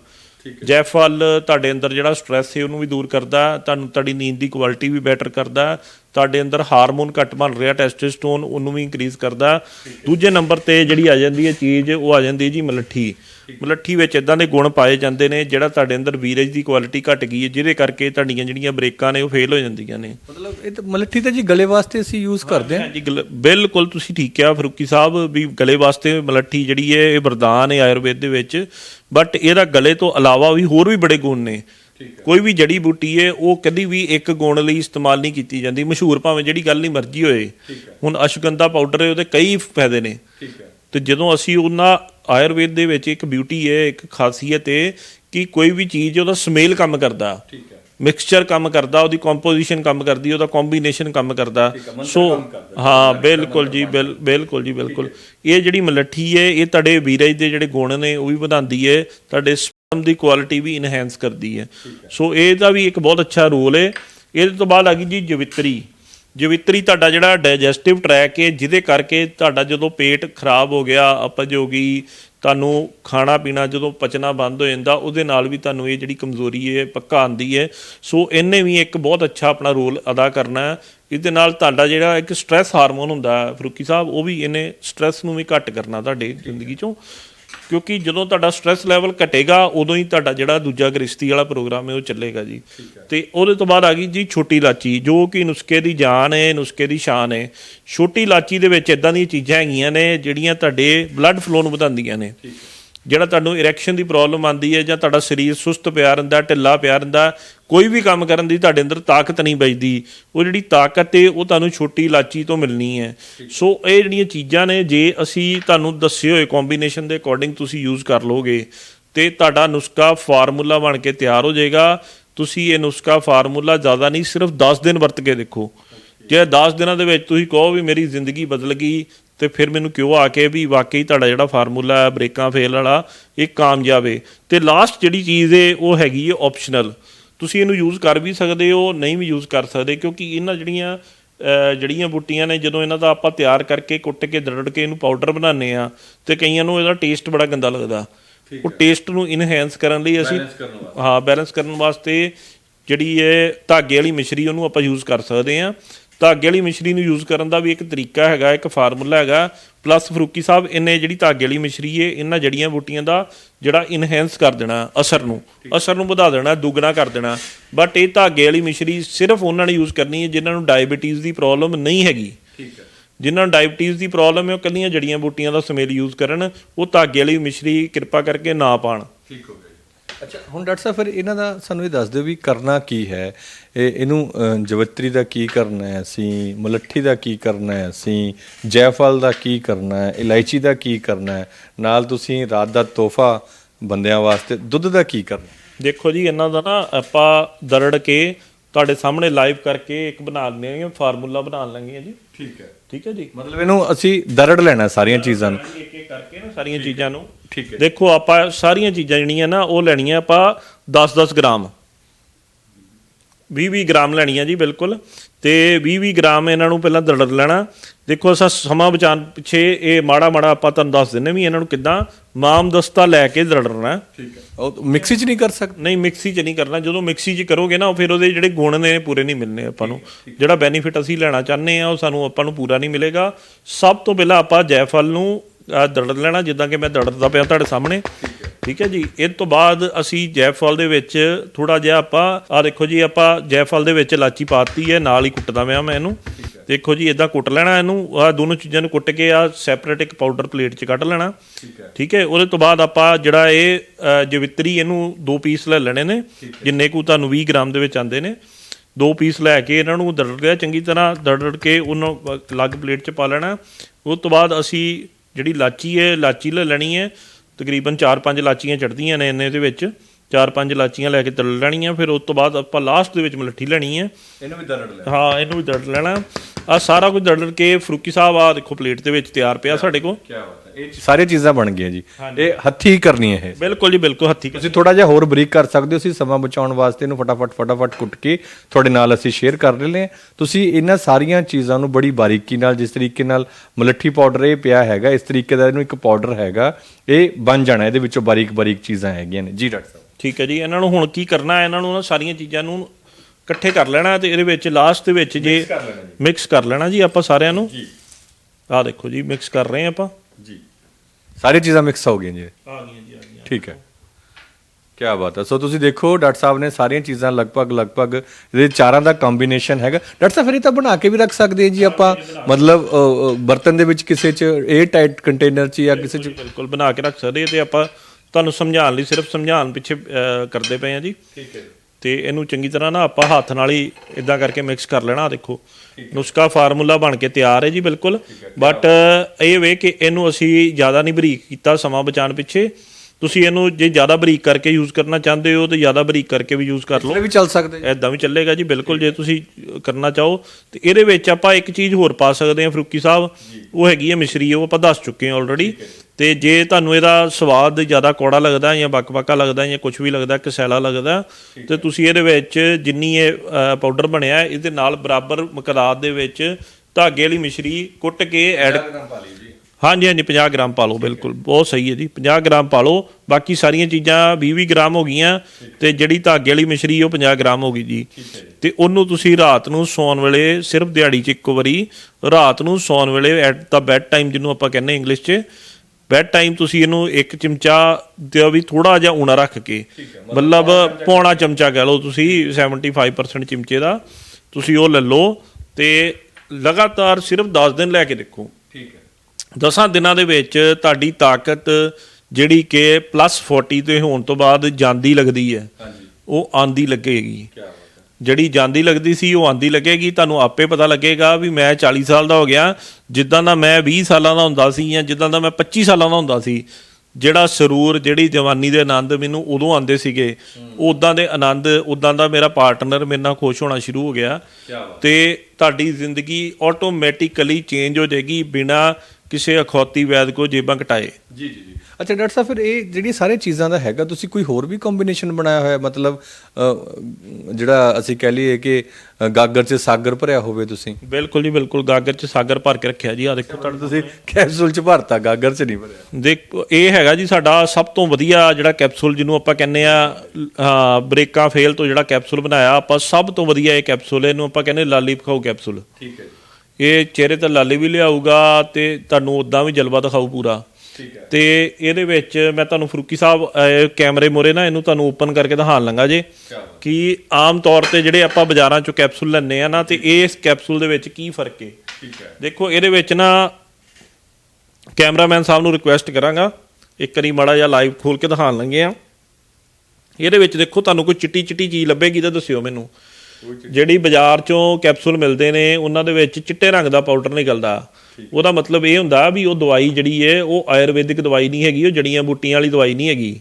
ਜੈਫਲ ਤੁਹਾਡੇ ਅੰਦਰ ਜਿਹੜਾ ਸਟ੍ਰੈਸ ਹੈ ਉਹਨੂੰ ਵੀ ਦੂਰ ਕਰਦਾ, ਤੁਹਾਨੂੰ ਤੁਹਾਡੀ ਨੀਂਦ ਦੀ ਕੁਆਲਿਟੀ ਵੀ ਬੈਟਰ ਕਰਦਾ ਤੁਹਾਡੇ ਅੰਦਰ ਹਾਰਮੋਨ ਘੱਟ ਬਣ ਰਿਹਾ ਟੈਸਟੋਸਟੋਨ ਉਹਨੂੰ ਵੀ ਇਨਕਰੀਜ਼ ਕਰਦਾ। ਦੂਜੇ ਨੰਬਰ ਤੇ ਜਿਹੜੀ ਆ ਜਾਂਦੀ ਹੈ ਚੀਜ਼ ਉਹ ਆ ਜਾਂਦੀ ਹੈ ਜੀ ਮਲੱਠੀ। ਮਲੱਠੀ ਵਿੱਚ ਇਦਾਂ ਦੇ ਗੁਣ ਪਾਏ ਜਾਂਦੇ ਨੇ ਜਿਹੜਾ ਤੁਹਾਡੇ ਅੰਦਰ ਵੀਰਜ ਦੀ ਕੁਆਲਿਟੀ ਘਟ ਗਈ ਹੈ ਜਿਹਦੇ ਕਰਕੇ ਤੁਹਾਡੀਆਂ ਜਿਹੜੀਆਂ ਬ੍ਰੇਕਾਂ ਨੇ ਉਹ ਫੇਲ ਹੋ ਜਾਂਦੀਆਂ ਨੇ। ਮਤਲਬ ਇਹ ਤਾਂ ਮਲੱਠੀ ਤਾਂ ਜੀ ਗਲੇ ਵਾਸਤੇ ਅਸੀਂ ਯੂਜ਼ ਕਰਦੇ ਹਾਂ। ਗਲ- ਬਿਲਕੁਲ ਤੁਸੀਂ ਠੀਕ ਕਿਹਾ ਫਰੂਕੀ ਸਾਹਿਬ ਵੀ ਗਲੇ ਵਾਸਤੇ ਮਲੱਠੀ ਜਿਹੜੀ ਹੈ ਇਹ ਵਰਦਾਨ ਹੈ ਆਯੁਰਵੇਦ ਦੇ ਵਿੱਚ। ਬਟ ਇਹਦਾ ਗਲੇ ਤੋਂ ਇਲਾਵਾ ਵੀ ਹੋਰ ਵੀ ਬੜੇ ਗੁਣ ਨੇ। ਕੋਈ ਵੀ ਜੜੀ ਬੂਟੀ ਹੈ ਉਹ ਕਦੀ ਵੀ ਇੱਕ ਗੁਣ ਲਈ ਇਸਤੇਮਾਲ ਨਹੀਂ ਕੀਤੀ ਜਾਂਦੀ। ਮਸ਼ਹੂਰ ਭਾਵੇਂ ਜਿਹੜੀ ਗੱਲ ਨਹੀਂ ਮਰਜ਼ੀ ਹੋਏ। ਹੁਣ ਅਸ਼ਗੰਧਾ ਪਾਊਡਰ ਹੈ ਉਹਦੇ ਕਈ ਫਾਇਦੇ ਨੇ। ਤੇ ਜਦੋਂ ਅਸੀਂ ਉਹਨਾਂ ਆਯੁਰਵੇਦ ਦੇ ਵਿੱਚ ਇੱਕ ਬਿਊਟੀ ਹੈ ਇੱਕ ਖਾਸੀਅਤ ਹੈ ਕਿ ਕੋਈ ਵੀ ਚੀਜ਼ ਉਹਦਾ ਸਮੇਲ ਕੰਮ ਕਰਦਾ। ਠੀਕ ਹੈ। ਮਿਕਸਚਰ ਕੰਮ ਕਰਦਾ ਉਹਦੀ ਕੰਪੋਜੀਸ਼ਨ ਕੰਮ ਕਰਦੀ ਉਹਦਾ ਕੰਬੀਨੇਸ਼ਨ ਕੰਮ ਕਰਦਾ। ਸੋ ਹਾਂ ਬਿਲਕੁਲ ਜੀ ਬਿਲ- ਬਿਲਕੁਲ ਜੀ ਬਿਲਕੁਲ। ਇਹ ਜਿਹੜੀ ਮਲੱਠੀ ਹੈ ਇਹ ਤੁਹਾਡੇ ਵੀਰਜ ਦੇ ਜਿਹੜੇ ਗੁਣ ਨੇ ਉਹ ਵੀ ਵਧਾਉਂਦੀ ਹੈ ਤੁਹਾਡੇ ਦੀ ਕੁਆਲਿਟੀ ਵੀ ਇਨਹੈਂਸ ਕਰਦੀ ਹੈ। ਸੋ ਇਹਦਾ ਵੀ ਇੱਕ ਬਹੁਤ ਅੱਛਾ ਰੋਲ ਹੈ। ਇਹਦੇ ਤੋਂ ਬਾਅਦ ਆ ਗਈ ਜੀ ਜਵਿਤਰੀ। ਜਵਿਤਰੀ ਤੁਹਾਡਾ ਜਿਹੜਾ ਡਾਈਜੈਸਟਿਵ ਟਰੈਕ ਹੈ ਜਿਹਦੇ ਕਰਕੇ ਤੁਹਾਡਾ ਜਦੋਂ ਪੇਟ ਖਰਾਬ ਹੋ ਗਿਆ ਅਪਜੋਗੀ ਤੁਹਾਨੂੰ ਖਾਣਾ ਪੀਣਾ ਜਦੋਂ ਪਚਣਾ ਬੰਦ ਹੋ ਜਾਂਦਾ ਉਹਦੇ ਨਾਲ ਵੀ ਤੁਹਾਨੂੰ ਇਹ ਜਿਹੜੀ ਕਮਜ਼ੋਰੀ ਹੈ ਪੱਕਾ ਆਂਦੀ ਹੈ। ਸੋ ਇਹਨੇ ਵੀ ਇੱਕ ਬਹੁਤ ਅੱਛਾ ਆਪਣਾ ਰੋਲ ਅਦਾ ਕਰਨਾ ਹੈ। ਇਹਦੇ ਨਾਲ ਤੁਹਾਡਾ ਜਿਹੜਾ ਇੱਕ ਸਟ੍ਰੈਸ ਹਾਰਮੋਨ ਹੁੰਦਾ ਹੈ, ਫਰੂਕੀ ਸਾਹਿਬ ਉਹ ਵੀ ਇਹਨੇ ਸਟ੍ਰੈਸ ਨੂੰ ਵੀ ਘੱਟ ਕਰਨਾ ਤੁਹਾਡੇ ਜ਼ਿੰਦਗੀ ਚੋਂ। ਕਿਉਂਕਿ ਜਦੋਂ ਤੁਹਾਡਾ ਸਟ੍ਰੈਸ ਲੈਵਲ ਘਟੇਗਾ ਉਦੋਂ ਹੀ ਤੁਹਾਡਾ ਜਿਹੜਾ ਦੂਜਾ ਗ੍ਰਸਤੀ ਵਾਲਾ ਪ੍ਰੋਗਰਾਮ ਹੈ ਉਹ ਚੱਲੇਗਾ ਜੀ। ਤੇ ਉਹਦੇ ਤੋਂ ਬਾਅਦ ਆ ਗਈ ਜੀ ਛੋਟੀ ਇਲਾਚੀ ਜੋ ਕਿ ਨੁਸਖੇ ਦੀ ਜਾਨ ਹੈ ਨੁਸਖੇ ਦੀ ਸ਼ਾਨ ਹੈ। ਛੋਟੀ ਇਲਾਚੀ ਦੇ ਵਿੱਚ ਇਦਾਂ ਦੀਆਂ ਚੀਜ਼ਾਂ ਹੈਗੀਆਂ ਨੇ ਜਿਹੜੀਆਂ ਤੁਹਾਡੇ ਬਲੱਡ ਫਲੋ ਨੂੰ ਵਧਾਉਂਦੀਆਂ ਨੇ। ਜਿਹੜਾ ਤੁਹਾਨੂੰ ਇਰੈਕਸ਼ਨ ਦੀ ਪ੍ਰੋਬਲਮ ਆਂਦੀ ਹੈ ਜਾਂ ਤੁਹਾਡਾ ਸਰੀਰ ਸੁਸਤ ਪਿਆ ਰਹਿੰਦਾ ਢਿੱਲਾ ਪਿਆ ਰਹਿੰਦਾ ਕੋਈ ਵੀ ਕੰਮ ਕਰਨ ਦੀ ਤੁਹਾਡੇ ਅੰਦਰ ਤਾਕਤ ਨਹੀਂ ਬਚਦੀ ਉਹ ਜਿਹੜੀ ਤਾਕਤ ਹੈ ਉਹ ਤੁਹਾਨੂੰ ਛੋਟੀ ਇਲਾਚੀ ਤੋਂ ਮਿਲਣੀ ਹੈ ਸੋ ਇਹ ਜਿਹੜੀਆਂ ਚੀਜ਼ਾਂ ਨੇ, ਜੇ ਅਸੀਂ ਤੁਹਾਨੂੰ ਦੱਸੇ ਹੋਏ ਕੰਬੀਨੇਸ਼ਨ ਦੇ ਅਕੋਰਡਿੰਗ ਤੁਸੀਂ ਯੂਜ਼ ਕਰ ਲੋਗੇ ਤੇ ਤੁਹਾਡਾ ਨੁਸਖਾ ਫਾਰਮੂਲਾ ਬਣ ਕੇ ਤਿਆਰ ਹੋ ਜਾਏਗਾ। ਤੁਸੀਂ ਇਹ ਨੁਸਖਾ ਫਾਰਮੂਲਾ ਜ਼ਿਆਦਾ ਨਹੀਂ, ਸਿਰਫ 10 ਦਿਨ ਵਰਤ ਕੇ ਦੇਖੋ। ਜੇ 10 ਦਿਨਾਂ ਦੇ ਵਿੱਚ ਤੁਸੀਂ ਕਹੋ ਵੀ ਮੇਰੀ ਜ਼ਿੰਦਗੀ ਬਦਲ ਗਈ, ਤੇ ਫਿਰ ਮੈਨੂੰ ਕਿਉਂ ਆ ਕੇ ਵੀ ਵਾਕਈ ਤੁਹਾਡਾ ਜਿਹੜਾ ਫਾਰਮੂਲਾ ਹੈ, ਬ੍ਰੇਕਾਂ ਫੇਲ ਵਾਲਾ, ਇਹ ਕਾਮਯਾਬ ਹੈ ਤੇ ਲਾਸਟ ਜਿਹੜੀ ਚੀਜ਼ ਹੈ ਉਹ ਹੈਗੀ ਹੈ ਆਪਸ਼ਨਲ ਤੁਸੀਂ ਇਹਨੂੰ ਯੂਜ਼ ਕਰ ਵੀ ਸਕਦੇ ਹੋ ਨਹੀਂ ਵੀ ਯੂਜ਼ ਕਰ ਸਕਦੇ ਕਿਉਂਕਿ ਇਹਨਾਂ ਜਿਹੜੀਆਂ ਜੜੀਆਂ ਬੂਟੀਆਂ ਨੇ ਜਦੋਂ ਇਹਨਾਂ ਦਾ ਆਪਾਂ ਤਿਆਰ ਕਰਕੇ ਕੁੱਟ ਕੇ ਦਰੜ ਕੇ ਇਹਨੂੰ ਪਾਊਡਰ ਬਣਾਉਂਦੇ ਆ ਤੇ ਕਈਆਂ ਨੂੰ ਇਹਦਾ ਟੇਸਟ ਬੜਾ ਗੰਦਾ ਲੱਗਦਾ। ਉਹ ਟੇਸਟ ਨੂੰ ਇਨਹੈਂਸ ਕਰਨ ਲਈ ਅਸੀਂ ਹਾਂ ਬੈਲੈਂਸ ਕਰਨ ਵਾਸਤੇ ਜਿਹੜੀ ਇਹ ਧਾਗੇ ਵਾਲੀ ਮਿਸ਼ਰੀ ਉਹਨੂੰ ਆਪਾਂ ਯੂਜ਼ ਕਰ ਸਕਦੇ ਆ ਧਾਗੇ ਵਾਲੀ ਮਿਸ਼ਰੀ ਨੂੰ ਯੂਜ਼ ਕਰਨ ਦਾ ਵੀ ਇੱਕ ਤਰੀਕਾ ਹੈਗਾ ਇੱਕ ਫਾਰਮੂਲਾ ਹੈਗਾ। ਪਲੱਸ ਫਰੂਕੀ ਸਾਹਿਬ ਇਹਨੇ ਜਿਹੜੀ ਧਾਗੇ ਵਾਲੀ ਮਿਸ਼ਰੀ ਏ ਇਹਨਾਂ ਜੜੀਆਂ ਬੂਟੀਆਂ ਦਾ ਜਿਹੜਾ ਇਨਹੈਂਸ ਕਰ ਦੇਣਾ ਅਸਰ ਨੂੰ। ਅਸਰ ਨੂੰ ਵਧਾ ਦੇਣਾ ਦੁੱਗਣਾ ਕਰ ਦੇਣਾ। ਬਟ ਇਹ ਧਾਗੇ ਵਾਲੀ ਮਿਸ਼ਰੀ ਸਿਰਫ ਉਹਨਾਂ ਨੇ ਯੂਜ਼ ਕਰਨੀ ਹੈ ਜਿਨ੍ਹਾਂ ਨੂੰ ਡਾਇਬੀਟੀਜ਼ ਦੀ ਪ੍ਰੋਬਲਮ ਨਹੀਂ ਹੈਗੀ। ਠੀਕ ਹੈ। ਜਿਨ੍ਹਾਂ ਨੂੰ ਡਾਇਬੀਟੀਜ਼ ਦੀ ਪ੍ਰੋਬਲਮ ਹੈ ਉਹ ਕੱਲੀਆਂ ਜੜੀਆਂ ਬੂਟੀਆਂ ਦਾ ਸਮੇਲ ਯੂਜ਼ ਕਰਨ ਉਹ ਧਾਗੇ ਵਾਲੀ ਮਿਸ਼ਰੀ ਕਿਰਪਾ ਕਰਕੇ ਨਾ ਪਾਣ। ਠੀਕ ਹੋ ਗਿਆ। ਅੱਛਾ ਹੁਣ ਡਾਕਟਰ ਸਾਹਿਬ ਫਿਰ ਇਹਨਾਂ ਦਾ ਸਾਨੂੰ ਇਹ ਦੱਸ ਦਿਓ ਵੀ ਕਰਨਾ ਕੀ ਹੈ। ਇਹ ਇਹਨੂੰ ਅ, ਦਾ ਕੀ ਕਰਨਾ ਹੈ ਅਸੀਂ ਮਲੱਠੀ ਦਾ ਕੀ ਕਰਨਾ ਹੈ ਅਸੀਂ ਜੈਫਲ ਦਾ ਕੀ ਕਰਨਾ ਹੈ ਇਲਾਇਚੀ ਦਾ ਕੀ ਕਰਨਾ ਹੈ ਨਾਲ ਤੁਸੀਂ ਰਾਤ ਦਾ ਤੋਹਫਾ ਬੰਦਿਆਂ ਵਾਸਤੇ ਦੁੱਧ ਦਾ ਕੀ ਕਰਨਾ ਦੇਖੋ ਜੀ ਇਹਨਾਂ ਦਾ ਨਾ ਆਪਾਂ ਦਰੜ ਕੇ ਤੁਹਾਡੇ ਸਾਹਮਣੇ ਲਾਈਵ ਕਰਕੇ ਇੱਕ ਬਣਾ ਲੈਂਗੇ ਫਾਰਮੂਲਾ ਬਣਾ ਲਾਂਗੇ ਜੀ। ਠੀਕ ਹੈ। ਠੀਕ ਹੈ ਜੀ? ਮਤਲਬ ਇਹਨੂੰ ਅਸੀਂ ਦਰੜ ਲੈਣਾ ਸਾਰੀਆਂ ਚੀਜ਼ਾਂ ਨੂੰ। ਇੱਕ ਇੱਕ ਕਰਕੇ ਨਾ ਸਾਰੀਆਂ ਚੀਜ਼ਾਂ ਨੂੰ। ਠੀਕ ਹੈ। ਦੇਖੋ ਆਪਾਂ ਸਾਰੀਆਂ ਚੀਜ਼ਾਂ ਜਿਹੜੀਆਂ ਨਾ ਉਹ ਲੈਣੀਆਂ ਆਪਾਂ 10-10 ਗ੍ਰਾਮ। 20-20 ਗ੍ਰਾਮ ਲੈਣੀਆਂ ਜੀ ਬਿਲਕੁਲ। ਤੇ 20-20 ਗ੍ਰਾਮ ਇਹਨਾਂ ਨੂੰ ਪਹਿਲਾਂ ਦਰੜ ਲੈਣਾ। ਦੇਖੋ ਅਸਾਂ ਸਮਾਂ ਬਚਾਉਣ ਪਿੱਛੇ ਇਹ ਮਾੜਾ ਮਾੜਾ ਆਪਾਂ ਤੁਹਾਨੂੰ ਦੱਸ ਦਿੰਨੇ ਵੀ ਇਹਨਾਂ ਨੂੰ ਕਿੱਦਾਂ ਮਾਮ ਦਸਤਾ ਲੈ ਕੇ ਦਰੜਨਾ ਠੀਕ ਹੈ। ਉਹ ਮਿਕਸੀ 'ਚ ਨਹੀਂ ਕਰ ਸਕਦੇ ਨਹੀਂ ਮਿਕਸੀ 'ਚ ਨਹੀਂ ਕਰਨਾ। ਜਦੋਂ ਮਿਕਸੀ 'ਚ ਕਰੋਗੇ ਨਾ ਉਹ ਫਿਰ ਉਹਦੇ ਜਿਹੜੇ ਗੁਣ ਨੇ ਪੂਰੇ ਨਹੀਂ ਮਿਲਨੇ ਆਪਾਂ ਨੂੰ। ਜਿਹੜਾ ਬੈਨੀਫਿਟ ਅਸੀਂ ਲੈਣਾ ਚਾਹੁੰਦੇ ਆ ਉਹ ਸਾਨੂੰ ਆਪਾਂ ਨੂੰ ਪੂਰਾ ਨਹੀਂ ਮਿਲੇਗਾ। ਸਭ ਤੋਂ ਪਹਿਲਾਂ ਆਪਾਂ ਜੈਫਲ ਨੂੰ ਦਰੜ ਲੈਣਾ ਜਿੱਦਾਂ ਕਿ ਮੈਂ ਦਰੜਦਾ ਪਿਆ ਤੁਹਾਡੇ ਸਾਹਮਣੇ। ਠੀਕ ਹੈ। ਜੀ। ਇਹ ਤੋਂ ਬਾਅਦ ਅਸੀਂ ਜੈਫਲ ਦੇ ਵਿੱਚ ਥੋੜਾ ਜਿਹਾ ਆਪਾਂ ਆ ਦੇਖੋ ਜੀ ਆਪਾਂ ਜੈਫਲ ਦੇ ਵਿੱਚ ਇਲਾਚੀ ਪਾਤੀ ਹੈ ਨਾਲ ਹੀ ਕੁੱਟਦਾ ਮੈਂ ਮੈਂ ਇਹਨੂੰ। ਦੇਖੋ ਜੀ ਇਦਾਂ ਕੁੱਟ ਲੈਣਾ ਇਹਨੂੰ ਆ ਦੋਨੋਂ ਚੀਜ਼ਾਂ ਨੂੰ ਕੁੱਟ ਕੇ ਆ ਸੈਪਰੇਟ ਇੱਕ ਪਾਊਡਰ ਪਲੇਟ 'ਚ ਕੱਢ ਲੈਣਾ। ਠੀਕ ਹੈ। ਉਹਦੇ ਤੋਂ ਬਾਅਦ ਆਪਾਂ ਜਿਹੜਾ ਇਹ ਜਵਿਤਰੀ ਇਹਨੂੰ ਦੋ ਪੀਸ ਲੈ ਲੈਣੇ ਨੇ ਜਿੰਨੇ ਕੁ ਤੁਹਾਨੂੰ 20 ਗ੍ਰਾਮ ਦੇ ਵਿੱਚ ਆਉਂਦੇ ਨੇ ਦੋ ਪੀਸ ਲੈ ਕੇ ਇਹਨਾਂ ਨੂੰ ਦਰੜ ਲਿਆ ਚੰਗੀ ਤਰ੍ਹਾਂ ਦਰੜ ਕੇ ਉਹਨੂੰ ਅਲੱਗ ਪਲੇਟ 'ਚ ਪਾ ਲੈਣਾ। ਉਸ ਤੋਂ ਬਾਅਦ ਅਸੀਂ ਜਿਹੜੀ ਲਾਚੀ ਹੈ ਲਾਚੀ ਲੈ ਲੈਣੀ ਹੈ ਤਕਰੀਬਨ 4-5 ਲਾਚੀਆਂ ਚੜਦੀਆਂ ਨੇ ਇਹਨੇ ਦੇ ਵਿੱਚ। 4-5 ਲਾਚੀਆਂ ਲੈ ਕੇ ਤਲ ਲੈਣੀਆਂ ਫਿਰ ਉਸ ਤੋਂ ਬਾਅਦ ਆਪਾਂ ਲਾਸਟ ਦੇ ਵਿੱਚ ਮਲੱਠੀ ਲੈਣੀ ਹੈ। ਇਹਨੂੰ ਵੀ ਦਰੜ ਲੈ। ਹਾਂ ਇਹਨੂੰ ਵੀ ਦਰੜ ਲੈਣਾ। ਆ ਸਾਰਾ ਕੁਝ ਦਰੜ ਕੇ ਫਰੂਕੀ ਸਾਹਿਬ ਆ ਦੇਖੋ ਪਲੇਟ ਦੇ ਵਿੱਚ ਤਿਆਰ ਪਿਆ ਸਾਡੇ ਕੋਲ। ਕੀ ਬਾਤ ਹੈ। ਇਹ ਸਾਰੀਆਂ ਚੀਜ਼ਾਂ ਬਣ ਗਈਆਂ ਜੀ। ਇਹ ਹੱਥੀ ਕਰਨੀ ਹੈ ਇਹ। ਬਿਲਕੁਲ ਜੀ ਬਿਲਕੁਲ ਹੱਥੀ ਤੁਸੀਂ ਥੋੜਾ ਜਿਹਾ ਹੋਰ ਬਰੀਕ ਕਰ ਸਕਦੇ ਹੋ ਅਸੀਂ ਸਮਾਂ ਬਚਾਉਣ ਵਾਸਤੇ ਇਹਨੂੰ ਫਟਾਫਟ ਫਟਾਫਟ ਕੁੱਟ ਕੇ ਤੁਹਾਡੇ ਨਾਲ ਅਸੀਂ ਸ਼ੇਅਰ ਕਰ ਰਹੇ ਹਾਂ। ਤੁਸੀਂ ਇਹਨਾਂ ਸਾਰੀਆਂ ਚੀਜ਼ਾਂ ਨੂੰ ਬੜੀ ਬਾਰੀਕੀ ਨਾਲ ਜਿਸ ਤਰੀਕੇ ਨਾਲ ਮਲੱਠੀ ਪਾਊਡਰ ਇਹ ਪਿਆ ਹੈਗਾ ਇਸ ਤਰੀਕੇ ਦਾ ਇਹਨੂੰ ਇੱਕ ਪਾਊਡਰ ਹੈਗਾ ਇਹ ਬਣ ਜਾਣਾ ਇਹਦੇ ਵਿੱਚੋਂ ਬਾਰੀਕ ਬਾਰੀਕ ਚੀਜ਼ਾਂ ਹੈਗੀਆਂ ਨੇ। ਜੀ ਡਾਕਟਰ ਸਾਹਿਬ। ਠੀਕ ਹੈ ਜੀ ਇਹਨਾਂ ਨੂੰ ਹੁਣ ਕੀ ਕਰਨਾ ਹੈ? ਇਹਨਾਂ ਨੂੰ ਨਾ ਸਾਰੀਆਂ ਚੀਜ਼ਾਂ ਨੂੰ ਇਕੱਠੇ ਕਰ ਲੈਣਾ ਤੇ ਇਹਦੇ ਵਿੱਚ ਲਾਸਟ ਦੇ ਵਿੱਚ ਜੇ ਮਿਕਸ ਕਰ ਲੈਣਾ ਜੀ। ਆਪਾਂ ਸਾਰਿਆਂ ਨੂੰ? ਜੀ। ਆਹ ਦੇਖੋ ਜੀ ਮਿਕਸ ਕਰ ਰਹੇ ਆਪਾਂ। ਜੀ। ਸਾਰੀਆਂ ਚੀਜ਼ਾਂ ਮਿਕਸ ਹੋ ਗਈਆਂ ਜੀ। ਆ ਗਈਆਂ ਜੀ ਆ ਗਈਆਂ। ਠੀਕ ਹੈ। ਕੀ ਬਾਤ ਹੈ। ਸੋ ਤੁਸੀਂ ਦੇਖੋ ਡਾਕਟਰ ਸਾਹਿਬ ਨੇ ਸਾਰੀਆਂ ਚੀਜ਼ਾਂ ਲਗਭਗ ਲਗਭਗ ਇਹਦੇ ਚਾਰਾਂ ਦਾ ਕੰਬੀਨੇਸ਼ਨ ਹੈਗਾ। ਡਾਕਟਰ ਸਾਹਿਬ ਫਿਰ ਇਹ ਤਾਂ ਬਣਾ ਕੇ ਵੀ ਰੱਖ ਸਕਦੇ ਜੀ ਆਪਾਂ। ਮਤਲਬ ਬਰਤਨ ਦੇ ਵਿੱਚ ਕਿਸੇ ਚ 에ਅਰ ਟਾਈਟ ਕੰਟੇਨਰ ਚ ਜਾਂ ਕਿਸੇ ਚ ਬਿਲਕੁਲ ਬਣਾ ਕੇ ਰੱਖ ਸਕਦੇ ਤੇ ਆਪਾਂ ਤੁਹਾਨੂੰ ਸਮਝਾਉਣ ਲਈ ਸਿਰਫ ਸਮਝਾਉਣ ਪਿੱਛੇ ਕਰਦੇ ਪਏ ਆ ਜੀ। ਠੀਕ ਹੈ ਤੇ ਇਹਨੂੰ ਚੰਗੀ ਤਰ੍ਹਾਂ ਨਾ ਆਪਾਂ ਹੱਥ ਨਾਲ ਹੀ ਇਦਾਂ ਕਰਕੇ ਮਿਕਸ ਕਰ ਲੈਣਾ ਦੇਖੋ। ਨੁਸਖਾ ਫਾਰਮੂਲਾ ਬਣ ਕੇ ਤਿਆਰ ਹੈ ਜੀ ਬਿਲਕੁਲ। ਬਟ ਇਹ ਵੇ ਕਿ ਇਹਨੂੰ ਅਸੀਂ ਜ਼ਿਆਦਾ ਨਹੀਂ ਬਰੀਕ ਕੀਤਾ ਸਮਾਂ ਬਚਾਉਣ ਪਿੱਛੇ। ਤੁਸੀਂ ਇਹਨੂੰ ਜੇ ਜ਼ਿਆਦਾ ਬਰੀਕ ਕਰਕੇ ਯੂਜ਼ ਕਰਨਾ ਚਾਹੁੰਦੇ ਹੋ ਤੇ ਜ਼ਿਆਦਾ ਬਰੀਕ ਕਰਕੇ ਵੀ ਯੂਜ਼ ਕਰ ਲਓ। ਇਹ ਵੀ ਚੱਲ ਸਕਦੇ। ਐਦਾਂ ਵੀ ਚੱਲੇਗਾ ਜੀ ਬਿਲਕੁਲ ਜੇ ਤੁਸੀਂ ਕਰਨਾ ਚਾਹੋ। ਤੇ ਇਹਦੇ ਵਿੱਚ ਆਪਾਂ ਇੱਕ ਚੀਜ਼ ਹੋਰ ਪਾ ਸਕਦੇ ਹਾਂ ਫਰੂਕੀ ਸਾਹਿਬ। ਉਹ ਹੈਗੀ ਹੈ ਮਿਸ਼ਰੀ ਉਹ ਆਪਾਂ ਦੱਸ ਚੁੱਕੇ ਹਾਂ ਆਲਰੇਡੀ ਤੇ ਜੇ ਤੁਹਾਨੂੰ ਇਹਦਾ ਸਵਾਦ ਜ਼ਿਆਦਾ ਕੌੜਾ ਲੱਗਦਾ ਜਾਂ ਬੱਕ-ਬੱਕਾ ਲੱਗਦਾ ਜਾਂ ਕੁਝ ਵੀ ਲੱਗਦਾ ਕਸੈਲਾ ਲੱਗਦਾ ਤੇ ਤੁਸੀਂ ਇਹਦੇ ਵਿੱਚ ਜਿੰਨੀ ਇਹ ਪਾਊਡਰ ਬਣਿਆ ਇਹਦੇ ਨਾਲ ਬਰਾਬਰ ਮਕਦਾਰ ਦੇ ਵਿੱਚ ਧਾਗੇ ਵਾਲੀ ਮਿਸ਼ਰੀ ਕੁੱਟ ਕੇ ਐਡ ਹਾਂਜੀ ਹਾਂਜੀ 50 ਗ੍ਰਾਮ ਪਾ ਲਓ ਬਿਲਕੁਲ ਬਹੁਤ ਸਹੀ ਹੈ ਜੀ 50 ਗ੍ਰਾਮ ਪਾ ਲਓ ਬਾਕੀ ਸਾਰੀਆਂ ਚੀਜ਼ਾਂ 20-20 ਗ੍ਰਾਮ ਹੋ ਗਈਆਂ ਤੇ ਜਿਹੜੀ ਧਾਗੇ ਵਾਲੀ ਮਿਸ਼ਰੀ ਉਹ 50 ਗ੍ਰਾਮ ਹੋ ਗਈ ਜੀ। ਤੇ ਉਹਨੂੰ ਤੁਸੀਂ ਰਾਤ ਨੂੰ ਸੌਣ ਵੇਲੇ ਸਿਰਫ ਦਿਹਾੜੀ 'ਚ ਇੱਕ ਵਾਰੀ ਰਾਤ ਨੂੰ ਸੌਣ ਵੇਲੇ ਐਟ ਦਾ ਬੈੱਡ ਟਾਈਮ ਜਿਹਨੂੰ ਆਪਾਂ ਕਹਿੰਦੇ ਇੰਗਲਿਸ਼ 'ਚ ਬੈੱਡ ਟਾਈਮ ਤੁਸੀਂ ਇਹਨੂੰ ਇੱਕ ਚਮਚਾ ਤੇ ਵੀ ਥੋੜਾ ਜਿਹਾ ਉਣਾ ਰੱਖ ਕੇ ਮਤਲਬ ਪੌਣਾ ਚਮਚਾ। ਕਹਿ ਲਓ ਤੁਸੀਂ 75% ਚਮਚੇ ਦਾ ਤੁਸੀਂ ਉਹ ਲੈ ਲਓ ਤੇ ਲਗਾਤਾਰ ਸਿਰਫ 10 ਦਿਨ ਲੈ ਕੇ ਦੇਖੋ। ਠੀਕ ਹੈ ਦਸਾਂ ਦਿਨਾਂ ਦੇ ਵਿੱਚ ਤੁਹਾਡੀ ਤਾਕਤ ਜਿਹੜੀ ਕਿ ਪਲੱਸ 40 ਤੇ ਹੋਣ ਤੋਂ ਬਾਅਦ ਜਾਂਦੀ ਲੱਗਦੀ ਹੈ। ਉਹ ਆਂਦੀ ਲੱਗੇਗੀ। ਜਿਹੜੀ ਜਾਂਦੀ ਲੱਗਦੀ ਸੀ ਉਹ ਆਂਦੀ ਲੱਗੇਗੀ। ਤੁਹਾਨੂੰ ਆਪੇ ਪਤਾ ਲੱਗੇਗਾ ਵੀ ਮੈਂ 40 ਸਾਲ ਦਾ ਹੋ ਗਿਆ। ਜਿੱਦਾਂ ਦਾ ਮੈਂ 20 ਸਾਲਾਂ ਦਾ ਹੁੰਦਾ ਸੀ ਜਾਂ ਜਿੱਦਾਂ ਦਾ ਮੈਂ 25 ਸਾਲਾਂ ਦਾ ਹੁੰਦਾ ਸੀ ਜਿਹੜਾ ਸਰੂਰ ਜਿਹੜੀ ਜਵਾਨੀ ਦੇ ਆਨੰਦ ਮੈਨੂੰ ਉਦੋਂ ਆਉਂਦੇ ਸੀਗੇ। ਉਦਾਂ ਦੇ ਆਨੰਦ ਉਦਾਂ ਦਾ ਮੇਰਾ ਪਾਰਟਨਰ ਮੇਰੇ ਨਾਲ ਖੁਸ਼ ਹੋਣਾ ਸ਼ੁਰੂ ਹੋ ਗਿਆ। ਤੇ ਤੁਹਾਡੀ ਜ਼ਿੰਦਗੀ ਆਟੋਮੈਟਿਕਲੀ ਚੇਂਜ ਹੋ ਜਾਏਗੀ। ਬਿਨਾ ਕਿਸੇ ਅਖੌਤੀ ਵੈਦ ਕੋ ਜੇਬਾਂ ਘਟਾਏ ਜੀ ਜੀ ਜੀ। ਅੱਛਾ ਡਾਕਟਰ ਸਾਹਿਬ ਫਿਰ ਇਹ ਜਿਹੜੀ ਸਾਰੀਆਂ ਚੀਜ਼ਾਂ ਦਾ ਹੈਗਾ ਤੁਸੀਂ ਕੋਈ ਹੋਰ ਵੀ ਕੰਬੀਨੇਸ਼ਨ ਬਣਾਇਆ ਹੋਇਆ? ਮਤਲਬ ਜਿਹੜਾ ਅਸੀਂ ਕਹਿ ਲਈਏ ਕਿ ਗਾਗਰ 'ਚ ਸਾਗਰ ਭਰਿਆ ਹੋਵੇ ਤੁਸੀਂ? ਬਿਲਕੁਲ ਜੀ ਬਿਲਕੁਲ। ਗਾਗਰ ਚ ਸਾਗਰ ਭਰ ਕੇ ਰੱਖਿਆ ਜੀ ਆ ਦੇਖੋ। ਤੁਹਾਡਾ ਤੁਸੀਂ ਕੈਪਸੂਲ 'ਚ ਭਰਤਾ ਗਾਗਰ 'ਚ ਨਹੀਂ ਭਰਿਆ। ਦੇਖੋ ਇਹ ਹੈਗਾ ਜੀ ਸਾਡਾ ਸਭ ਤੋਂ ਵਧੀਆ ਜਿਹੜਾ ਕੈਪਸੂਲ ਜਿਹਨੂੰ ਆਪਾਂ ਕਹਿੰਦੇ ਆ ਬ੍ਰੇਕਾਂ ਫੇਲ ਤੋਂ ਜਿਹੜਾ ਕੈਪਸੂਲ ਬਣਾਇਆ ਆਪਾਂ ਸਭ ਤੋਂ ਵਧੀਆ ਇਹ ਕੈਪਸੂਲ ਇਹਨੂੰ ਆਪਾਂ ਕਹਿੰਦੇ ਲਾਲੀ ਪਖਾਓ ਕੈਪਸੂਲ ਠੀਕ ਹੈ ਇਹ ਚਿਹਰੇ ਤੇ ਲਾਲੀ ਵੀ ਲਿਆਊਗਾ ਤੇ ਤੁਹਾਨੂੰ ਉਦਾਂ ਵੀ ਜਲਵਾ ਦਿਖਾਊ ਪੂਰਾ। ਤੇ ਇਹਦੇ ਵਿੱਚ ਮੈਂ ਤੁਹਾਨੂੰ ਫਰੂਕੀ ਸਾਹਿਬ ਕੈਮਰੇ ਮੋਰੇ ਨਾ ਇਹਨੂੰ ਤੁਹਾਨੂੰ ਓਪਨ ਕਰਕੇ ਦਿਖਾਉਣ ਲੱਗਾ ਜੇ। ਕਿ ਆਮ ਤੌਰ ਤੇ ਜਿਹੜੇ ਆਪਾਂ ਬਾਜ਼ਾਰਾਂ ਚੋਂ ਕੈਪਸੂਲ ਲੈਂਦੇ ਆ ਨਾ ਤੇ ਇਸ ਕੈਪਸੂਲ ਦੇ ਵਿੱਚ ਕੀ ਫ਼ਰਕ ਹੈ ਠੀਕ ਹੈ। ਦੇਖੋ ਇਹਦੇ ਵਿੱਚ ਨਾ ਕੈਮਰਾਮੈਨ ਸਾਹਿਬ ਨੂੰ ਰਿਕੁਐਸਟ ਕਰਾਂਗਾ ਇੱਕ ਵਾਰੀ ਮਾੜਾ ਜਿਹਾ ਲਾਈਵ ਖੋਲ ਕੇ ਦਿਖਾਉਣ ਲੱਗੇ ਆ। ਇਹਦੇ ਵਿੱਚ ਦੇਖੋ ਤੁਹਾਨੂੰ ਕੋਈ ਚਿੱਟੀ ਚਿੱਟੀ ਚੀਜ਼ ਲੱਭੇਗੀ ਤਾਂ ਦੱਸਿਓ ਮੈਨੂੰ। ਜਿਹੜੀ ਬਾਜ਼ਾਰ ਚੋਂ ਕੈਪਸੂਲ ਮਿਲਦੇ ਨੇ ਉਹਨਾਂ ਦੇ ਵਿੱਚ ਚਿੱਟੇ ਰੰਗ ਦਾ ਪਾਊਡਰ ਨਿਕਲਦਾ। ਉਹਦਾ ਮਤਲਬ ਇਹ ਹੁੰਦਾ ਵੀ ਉਹ ਦਵਾਈ ਜਿਹੜੀ ਹੈ ਉਹ ਆਯੁਰਵੈਦਿਕ ਦਵਾਈ ਨਹੀਂ ਹੈਗੀ ਉਹ ਜੜੀਆਂ ਬੂਟੀਆਂ ਵਾਲੀ ਦਵਾਈ ਨਹੀਂ ਹੈਗੀ।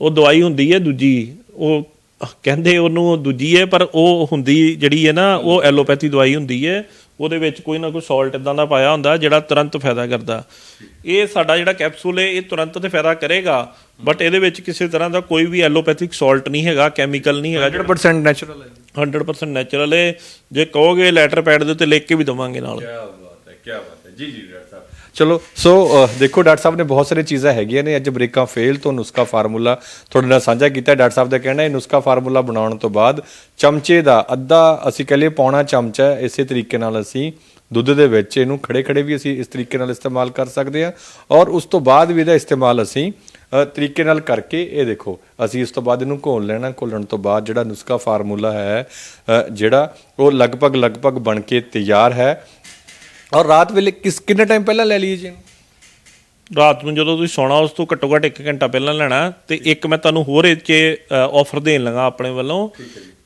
ਉਹ ਦਵਾਈ ਹੁੰਦੀ ਹੈ ਦੂਜੀ ਉਹ ਕਹਿੰਦੇ ਉਹਨੂੰ ਦੂਜੀ ਹੈ ਪਰ ਉਹ ਹੁੰਦੀ ਜਿਹੜੀ ਹੈ ਨਾ ਉਹ ਐਲੋਪੈਥੀ ਦਵਾਈ ਹੁੰਦੀ ਹੈ ਉਹਦੇ ਵਿੱਚ ਕੋਈ ਨਾ ਕੋਈ ਸਾਲਟ ਇਦਾਂ ਦਾ ਪਾਇਆ ਹੁੰਦਾ ਜਿਹੜਾ ਤੁਰੰਤ ਫਾਇਦਾ ਕਰਦਾ। ਇਹ ਸਾਡਾ ਜਿਹੜਾ ਕੈਪਸੂਲ ਹੈ ਇਹ ਤੁਰੰਤ ਤੇ ਫਾਇਦਾ ਕਰੇਗਾ ਬਟ ਇਹਦੇ ਵਿੱਚ ਕਿਸੇ ਤਰ੍ਹਾਂ ਦਾ ਕੋਈ ਵੀ ਐਲੋਪੈਥਿਕ ਸਾਲਟ ਨਹੀਂ ਹੈਗਾ ਕੈਮੀਕਲ ਨਹੀਂ ਹੈਗਾ 100% ਨੈਚੁਰਲ ਹੈ। 100% ਨੈਚੁਰਲ ਹੈ ਜੇ ਕਹੋਗੇ ਲੈਟਰ ਪੈਡ ਦੇ ਉੱਤੇ ਲਿਖ ਕੇ ਵੀ ਦਵਾਂਗੇ ਨਾਲ। ਕੀ ਬਾਤ ਹੈ ਕੀ ਬਾਤ ਹੈ। ਜੀ ਜੀ ਡਾਕਟਰ ਸਾਹਿਬ। ਚਲੋ ਸੋ ਦੇਖੋ ਡਾਕਟਰ ਸਾਹਿਬ ਨੇ ਬਹੁਤ ਸਾਰੀ ਚੀਜ਼ਾਂ ਹੈਗੀਆਂ ਨੇ। ਅੱਜ ਬ੍ਰੇਕਾਂ ਫੇਲ ਤੋਂ ਨੁਸਖਾ ਫਾਰਮੂਲਾ ਤੁਹਾਡੇ ਨਾਲ ਸਾਂਝਾ ਕੀਤਾ। ਡਾਕਟਰ ਸਾਹਿਬ ਦਾ ਕਹਿਣਾ ਹੈ ਨੁਸਖਾ ਫਾਰਮੂਲਾ ਬਣਾਉਣ ਤੋਂ ਬਾਅਦ ਚਮਚੇ ਦਾ ਅੱਧਾ ਅਸੀਂ ਕਹ ਲਈਏ ਪੌਣਾ ਚਮਚਾ ਇਸੇ ਤਰੀਕੇ ਨਾਲ ਅਸੀਂ ਦੁੱਧ ਦੇ ਵਿੱਚ ਇਹਨੂੰ ਖੜੇ ਖੜੇ ਵੀ ਅਸੀਂ ਇਸ ਤਰੀਕੇ ਨਾਲ ਇਸਤੇਮਾਲ ਕਰ ਸਕਦੇ ਹਾਂ। ਔਰ ਉਸ ਤੋਂ ਬਾਅਦ ਵੀ ਇਹਦਾ ਇਸਤੇਮਾਲ ਅਸੀਂ ਤਰੀਕੇ ਨਾਲ ਕਰਕੇ ਇਹ ਦੇਖੋ ਅਸੀਂ ਇਸ ਤੋਂ ਬਾਅਦ ਇਹਨੂੰ ਘੋਲ ਲੈਣਾ ਘੋਲਣ ਤੋਂ ਬਾਅਦ ਜਿਹੜਾ ਨੁਸਖਾ ਫਾਰਮੂਲਾ ਹੈ ਜਿਹੜਾ ਉਹ ਲਗਭਗ ਲਗਭਗ ਬਣ ਕੇ ਤਿਆਰ ਹੈ। ਔਰ ਰਾਤ ਵੇਲੇ ਕਿਸ ਕਿੰਨੇ ਟਾਈਮ ਪਹਿਲਾਂ ਲੈ ਲਈਏ ਜੀ? ਰਾਤ ਨੂੰ ਜਦੋਂ ਤੁਸੀਂ ਸੌਣਾ ਉਸ ਤੋਂ ਘੱਟੋ ਘੱਟ 1 ਘੰਟਾ ਪਹਿਲਾਂ ਲੈਣਾ ਤੇ ਇੱਕ ਮੈਂ ਤੁਹਾਨੂੰ ਹੋਰ ਇਹ 'ਚ ਆਫਰ ਦੇਣ ਲੱਗਾ ਆਪਣੇ ਵੱਲੋਂ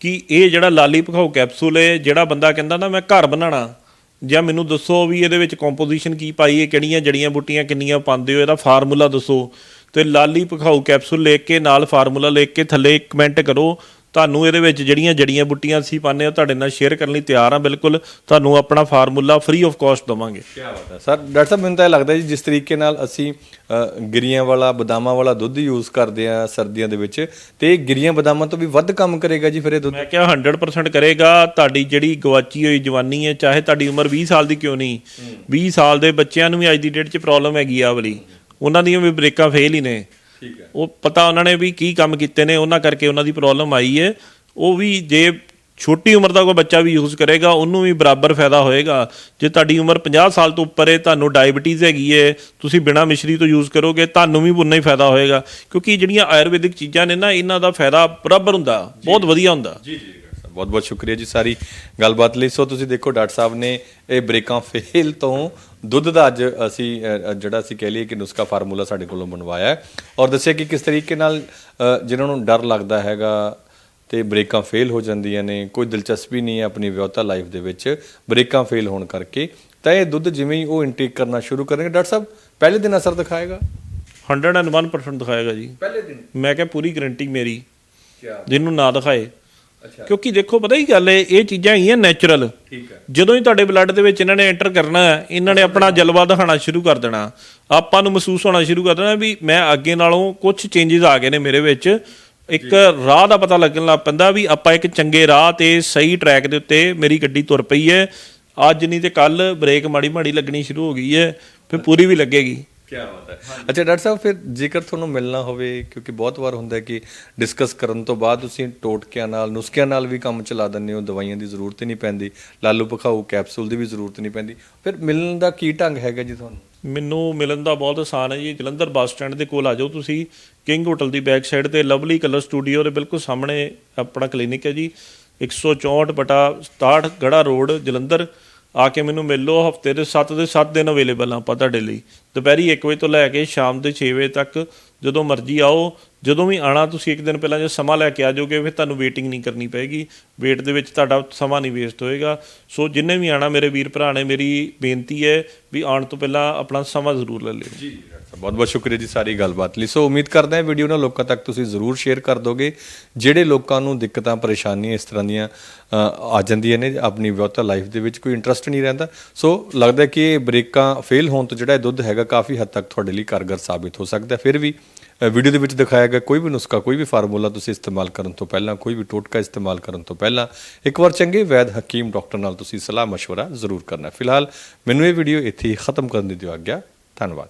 ਕਿ ਇਹ ਜਿਹੜਾ ਲਾਲੀ ਭਖਾਓ ਕੈਪਸੂਲ ਹੈ ਜਿਹੜਾ ਬੰਦਾ ਕਹਿੰਦਾ ਨਾ ਮੈਂ ਘਰ ਬਣਾਉਣਾ ਜਾਂ ਮੈਨੂੰ ਦੱਸੋ ਵੀ ਇਹਦੇ ਵਿੱਚ ਕੰਪੋਜੀਸ਼ਨ ਕੀ ਪਾਈ ਹੈ ਕਿਹੜੀਆਂ ਜੜੀਆਂ ਬੂਟੀਆਂ ਕਿੰਨੀਆਂ ਪਾਉਂਦੇ ਹੋ ਇਹਦਾ ਫਾਰਮੂਲਾ ਦੱਸੋ। ਤੇ ਲਾਲੀ ਭਖਾਓ ਕੈਪਸੂਲ ਲਿਖ ਕੇ ਨਾਲ ਫਾਰਮੂਲਾ ਲਿਖ ਕੇ ਥੱਲੇ ਕਮੈਂਟ ਕਰੋ। ਤੁਹਾਨੂੰ ਇਹਦੇ ਵਿੱਚ ਜਿਹੜੀਆਂ ਜੜੀਆਂ ਬੂਟੀਆਂ ਅਸੀਂ ਪਾਉਂਦੇ ਹਾਂ ਤੁਹਾਡੇ ਨਾਲ ਸ਼ੇਅਰ ਕਰਨ ਲਈ ਤਿਆਰ ਹਾਂ ਬਿਲਕੁਲ। ਤੁਹਾਨੂੰ ਆਪਣਾ ਫਾਰਮੂਲਾ ਫ੍ਰੀ ਆਫ ਕਾਸਟ ਦਵਾਂਗੇ। ਕੀ ਬਾਤ ਹੈ। ਸਰ ਡਾਕਟਰ ਸਾਹਿਬ ਮੈਨੂੰ ਤਾਂ ਇਹ ਲੱਗਦਾ ਜੀ ਜਿਸ ਤਰੀਕੇ ਨਾਲ ਅਸੀਂ ਗਿਰੀਆਂ ਵਾਲਾ ਬਦਾਮਾਂ ਵਾਲਾ ਦੁੱਧ ਯੂਜ਼ ਕਰਦੇ ਆ ਸਰਦੀਆਂ ਦੇ ਵਿੱਚ ਤੇ ਇਹ ਗਿਰੀਆਂ ਬਦਾਮਾਂ ਤੋਂ ਵੀ ਵੱਧ ਕੰਮ ਕਰੇਗਾ ਜੀ ਫਿਰ ਇਹ ਦੁੱਧ? ਮੈਂ ਕਿਹਾ 100% ਕਰੇਗਾ। ਤੁਹਾਡੀ ਜਿਹੜੀ ਗਵਾਚੀ ਹੋਈ ਜਵਾਨੀ ਹੈ ਚਾਹੇ ਤੁਹਾਡੀ ਉਮਰ 20 ਸਾਲ ਦੀ ਕਿਉਂ ਨਹੀਂ 20 ਸਾਲ ਦੇ ਬੱਚਿਆਂ ਨੂੰ ਵੀ ਅੱਜ ਦੀ ਡੇਟ 'ਚ ਪ੍ਰੋਬਲਮ ਹੈਗੀ ਆ ਵਾਲੀ। ਉਹਨਾਂ ਦੀਆਂ ਵੀ ਬ੍ਰੇਕਾਂ ਫੇਲ ਹੀ ਨੇ। ਠੀਕ ਹੈ। ਉਹ ਪਤਾ ਉਹਨਾਂ ਨੇ ਵੀ ਕੀ ਕੰਮ ਕੀਤੇ ਨੇ ਉਹਨਾਂ ਕਰਕੇ ਉਹਨਾਂ ਦੀ ਪ੍ਰੋਬਲਮ ਆਈ ਹੈ। ਉਹ ਵੀ ਜੇ ਛੋਟੀ ਉਮਰ ਦਾ ਕੋਈ ਬੱਚਾ ਵੀ ਯੂਜ਼ ਕਰੇਗਾ ਉਹਨੂੰ ਵੀ ਬਰਾਬਰ ਫਾਇਦਾ ਹੋਏਗਾ। ਜੇ ਤੁਹਾਡੀ ਉਮਰ 50 ਸਾਲ ਤੋਂ ਉੱਪਰ ਹੈ ਤੁਹਾਨੂੰ ਡਾਇਬੀਟੀਜ਼ ਹੈਗੀ ਹੈ ਤੁਸੀਂ ਬਿਨਾਂ ਮਿਸ਼ਰੀ ਤੋਂ ਯੂਜ਼ ਕਰੋਗੇ ਤੁਹਾਨੂੰ ਵੀ ਉਨਾ ਹੀ ਫਾਇਦਾ ਹੋਏਗਾ। ਕਿਉਂਕਿ ਜਿਹੜੀਆਂ ਆਯੁਰਵੈਦਿਕ ਚੀਜ਼ਾਂ ਨੇ ਨਾ ਇਹਨਾਂ ਦਾ ਫਾਇਦਾ ਬਰਾਬਰ ਹੁੰਦਾ ਬਹੁਤ ਵਧੀਆ ਹੁੰਦਾ। ਜੀ ਜੀ ਬਹੁਤ ਬਹੁਤ ਸ਼ੁਕਰੀਆ ਜੀ ਸਾਰੀ ਗੱਲਬਾਤ ਲਈ। ਸੋ ਤੁਸੀਂ ਦੇਖੋ ਡਾਕਟਰ ਸਾਹਿਬ ਨੇ ਇਹ ਬ੍ਰੇਕਾਂ ਫੇਲ ਤੋਂ ਦੁੱਧ ਦਾ ਅੱਜ ਅਸੀਂ ਜਿਹੜਾ ਅਸੀਂ ਕਹਿ ਲਈਏ ਕਿ ਨੁਸਖਾ ਫਾਰਮੂਲਾ ਸਾਡੇ ਕੋਲੋਂ ਬਣਵਾਇਆ ਹੈ। ਔਰ ਦੱਸਿਆ ਕਿ ਕਿਸ ਤਰੀਕੇ ਨਾਲ ਜਿਨ੍ਹਾਂ ਨੂੰ ਡਰ ਲੱਗਦਾ ਹੈਗਾ ਤੇ ਬ੍ਰੇਕਾਂ ਫੇਲ ਹੋ ਜਾਂਦੀਆਂ ਨੇ ਕੋਈ ਦਿਲਚਸਪੀ ਨਹੀਂ ਹੈ ਆਪਣੀ ਵਿਆਹਤਾ ਲਾਈਫ ਦੇ ਵਿੱਚ ਬ੍ਰੇਕਾਂ ਫੇਲ ਹੋਣ ਕਰਕੇ ਤਾਂ ਇਹ ਦੁੱਧ ਜਿਵੇਂ ਹੀ ਉਹ ਇਨਟੇਕ ਕਰਨਾ ਸ਼ੁਰੂ ਕਰਨਗੇ ਡਾਕਟਰ ਸਾਹਿਬ ਪਹਿਲੇ ਦਿਨ ਅਸਰ ਦਿਖਾਏਗਾ? 101% ਦਿਖਾਏਗਾ ਜੀ। ਪਹਿਲੇ ਦਿਨ? ਮੈਂ ਕਿਹਾ ਪੂਰੀ ਗਰੰਟੀ ਮੇਰੀ। ਕੀ ਜਿਹਨੂੰ ਨਾ ਦਿਖਾਏ। ਕਿਉਂਕਿ ਦੇਖੋ ਪਤਾ ਹੀ ਗੱਲ ਹੈ ਇਹ ਚੀਜ਼ਾਂ ਹੈਗੀਆਂ ਨੈਚੁਰਲ ਠੀਕ ਹੈ। ਜਦੋਂ ਹੀ ਤੁਹਾਡੇ ਬਲੱਡ ਦੇ ਵਿੱਚ ਇਹਨਾਂ ਨੇ ਐਂਟਰ ਕਰਨਾ ਹੈ ਇਹਨਾਂ ਨੇ ਆਪਣਾ ਜਲਵਾ ਦਿਖਾਣਾ ਸ਼ੁਰੂ ਕਰ ਦੇਣਾ। ਆਪਾਂ ਨੂੰ ਮਹਿਸੂਸ ਹੋਣਾ ਸ਼ੁਰੂ ਕਰ ਦੇਣਾ ਵੀ ਮੈਂ ਅੱਗੇ ਨਾਲੋਂ ਕੁਝ ਚੇਂਜਸ ਆ ਗਏ ਨੇ ਮੇਰੇ ਵਿੱਚ। ਇੱਕ ਰਾਹ ਦਾ ਪਤਾ ਲੱਗਣ ਲੱਗ ਪੈਂਦਾ ਵੀ ਆਪਾਂ ਇੱਕ ਚੰਗੇ ਰਾਹ ਤੇ ਸਹੀ ਟਰੈਕ ਦੇ ਉੱਤੇ ਮੇਰੀ ਗੱਡੀ ਤੁਰ ਪਈ ਹੈ। ਅੱਜ ਨਹੀਂ ਤੇ ਕੱਲ ਬ੍ਰੇਕ ਮਾੜੀ ਮਾੜੀ ਲੱਗਣੀ ਸ਼ੁਰੂ ਹੋ ਗਈ ਹੈ ਫਿਰ ਪੂਰੀ ਵੀ ਲੱਗੇਗੀ। ਕੀ ਬਾਤ ਹੈ। ਅੱਛਾ ਡਾਕਟਰ ਸਾਹਿਬ ਫਿਰ ਜੇਕਰ ਤੁਹਾਨੂੰ ਮਿਲਣਾ ਹੋਵੇ ਕਿਉਂਕਿ ਬਹੁਤ ਵਾਰ ਹੁੰਦਾ ਹੈ ਕਿ ਡਿਸਕਸ ਕਰਨ ਤੋਂ ਬਾਅਦ ਤੁਸੀਂ ਟੋਟਕਿਆਂ ਨਾਲ ਨੁਸਖਿਆਂ ਨਾਲ ਵੀ ਕੰਮ ਚਲਾ ਦਿੰਦੇ ਹੋ ਦਵਾਈਆਂ ਦੀ ਜ਼ਰੂਰਤ ਹੀ ਨਹੀਂ ਪੈਂਦੀ ਲਾਲੂ ਪਖਾਊ ਕੈਪਸੂਲ ਦੀ ਵੀ ਜ਼ਰੂਰਤ ਨਹੀਂ ਪੈਂਦੀ। ਫਿਰ ਮਿਲਣ ਦਾ ਕੀ ਢੰਗ ਹੈਗਾ ਜੀ ਤੁਹਾਨੂੰ? ਮੈਨੂੰ ਮਿਲਣ ਦਾ ਬਹੁਤ ਆਸਾਨ ਹੈ ਜੀ। ਜਲੰਧਰ ਬੱਸ ਸਟੈਂਡ ਦੇ ਕੋਲ ਆ ਜਾਓ ਤੁਸੀਂ ਕਿੰਗ ਹੋਟਲ ਦੀ ਬੈਕ ਸਾਈਡ ਤੇ ਲਵਲੀ ਕਲਰ ਸਟੂਡੀਓ ਦੇ ਬਿਲਕੁਲ ਸਾਹਮਣੇ ਆਪਣਾ ਕਲੀਨਿਕ ਹੈ ਜੀ। 164 ਬਟਾ 67 ਗੜਾ ਰੋਡ ਜਲੰਧਰ। ਆ ਕੇ ਮੈਨੂੰ ਮਿਲ ਲਓ, ਹਫ਼ਤੇ ਦੇ 7 ਦੇ 7 ਦਿਨ ਅਵੇਲੇਬਲ ਆ ਆਪਾਂ ਤੁਹਾਡੇ ਲਈ। ਦੁਪਹਿਰੀ 1 ਵਜੇ ਤੋਂ ਲੈ ਕੇ ਸ਼ਾਮ ਦੇ 6 ਵਜੇ ਤੱਕ ਜਦੋਂ ਮਰਜ਼ੀ ਆਓ, ਜਦੋਂ ਵੀ ਆਣਾ ਤੁਸੀਂ ਇੱਕ ਦਿਨ ਪਹਿਲਾਂ ਜੇ ਸਮਾਂ ਲੈ ਕੇ ਆ ਜਾਓਗੇ, ਫਿਰ ਤੁਹਾਨੂੰ ਵੇਟਿੰਗ ਨਹੀਂ ਕਰਨੀ ਪਏਗੀ। ਵੇਟ ਦੇ ਵਿੱਚ ਤੁਹਾਡਾ ਸਮਾਂ ਨਹੀਂ ਵੇਸਟ ਹੋਏਗਾ। ਸੋ ਜਿੰਨੇ ਵੀ ਆਣਾ ਮੇਰੇ ਵੀਰ ਭਰਾ ਨੇ, ਮੇਰੀ ਬੇਨਤੀ ਹੈ ਵੀ ਆਉਣ ਤੋਂ ਪਹਿਲਾਂ ਆਪਣਾ ਸਮਾਂ ਜ਼ਰੂਰ ਲੈ ਲਿਓ। ਜੀ। ਬਹੁਤ ਬਹੁਤ ਸ਼ੁਕਰੀਆ ਜੀ ਸਾਰੀ ਗੱਲਬਾਤ ਲਈ ਸੋ ਉਮੀਦ ਕਰਦੇ ਹਾਂ ਵੀਡੀਓ ਨਾਲ ਲੋਕਾਂ ਤੱਕ ਤੁਸੀਂ ਜ਼ਰੂਰ ਸ਼ੇਅਰ ਕਰ ਦੋਗੇ ਜਿਹੜੇ ਲੋਕਾਂ ਨੂੰ ਦਿੱਕਤਾਂ ਪਰੇਸ਼ਾਨੀਆਂ ਇਸ ਤਰ੍ਹਾਂ ਦੀਆਂ ਅ, ਆ ਜਾਂਦੀਆਂ ਨੇ ਆਪਣੀ ਵਿਆਹਤਾ ਲਾਈਫ ਦੇ ਵਿੱਚ ਕੋਈ ਇੰਟਰਸਟ ਨਹੀਂ ਰਹਿੰਦਾ ਸੋ ਲੱਗਦਾ ਕਿ ਇਹ ਬ੍ਰੇਕਾਂ ਫੇਲ ਹੋਣ ਤੋਂ ਜਿਹੜਾ ਇਹ ਦੁੱਧ ਹੈਗਾ ਕਾਫੀ ਹੱਦ ਤੱਕ ਤੁਹਾਡੇ ਲਈ ਕਾਰਗਰ ਸਾਬਿਤ ਹੋ ਸਕਦਾ ਹੈ। ਫਿਰ ਵੀ ਅ, ਵੀਡੀਓ ਦੇ ਵਿੱਚ ਦਿਖਾਇਆ ਗਿਆ ਕੋਈ ਵੀ ਨੁਸਖਾ ਕੋਈ ਵੀ ਫਾਰਮੂਲਾ ਤੁਸੀਂ ਇਸਤੇਮਾਲ ਕਰਨ ਤੋਂ ਪਹਿਲਾਂ ਕੋਈ ਵੀ ਟੋਟਕਾ ਇਸਤੇਮਾਲ ਕਰਨ ਤੋਂ ਪਹਿਲਾਂ ਇੱਕ ਵਾਰ ਚੰਗੇ ਵੈਦ ਹਕੀਮ ਡਾਕਟਰ ਨਾਲ ਤੁਸੀਂ ਸਲਾਹ مشورہ ਜ਼ਰੂਰ ਕਰਨਾ ਫਿਲਹਾਲ ਮੈਨੂੰ ਇਹ ਵੀਡੀਓ ਇੱਥੇ ਹੀ ਖਤਮ ਕਰਨ ਦੀ ਦਿਓ ਆਗਿਆ ਧੰਨਵਾਦ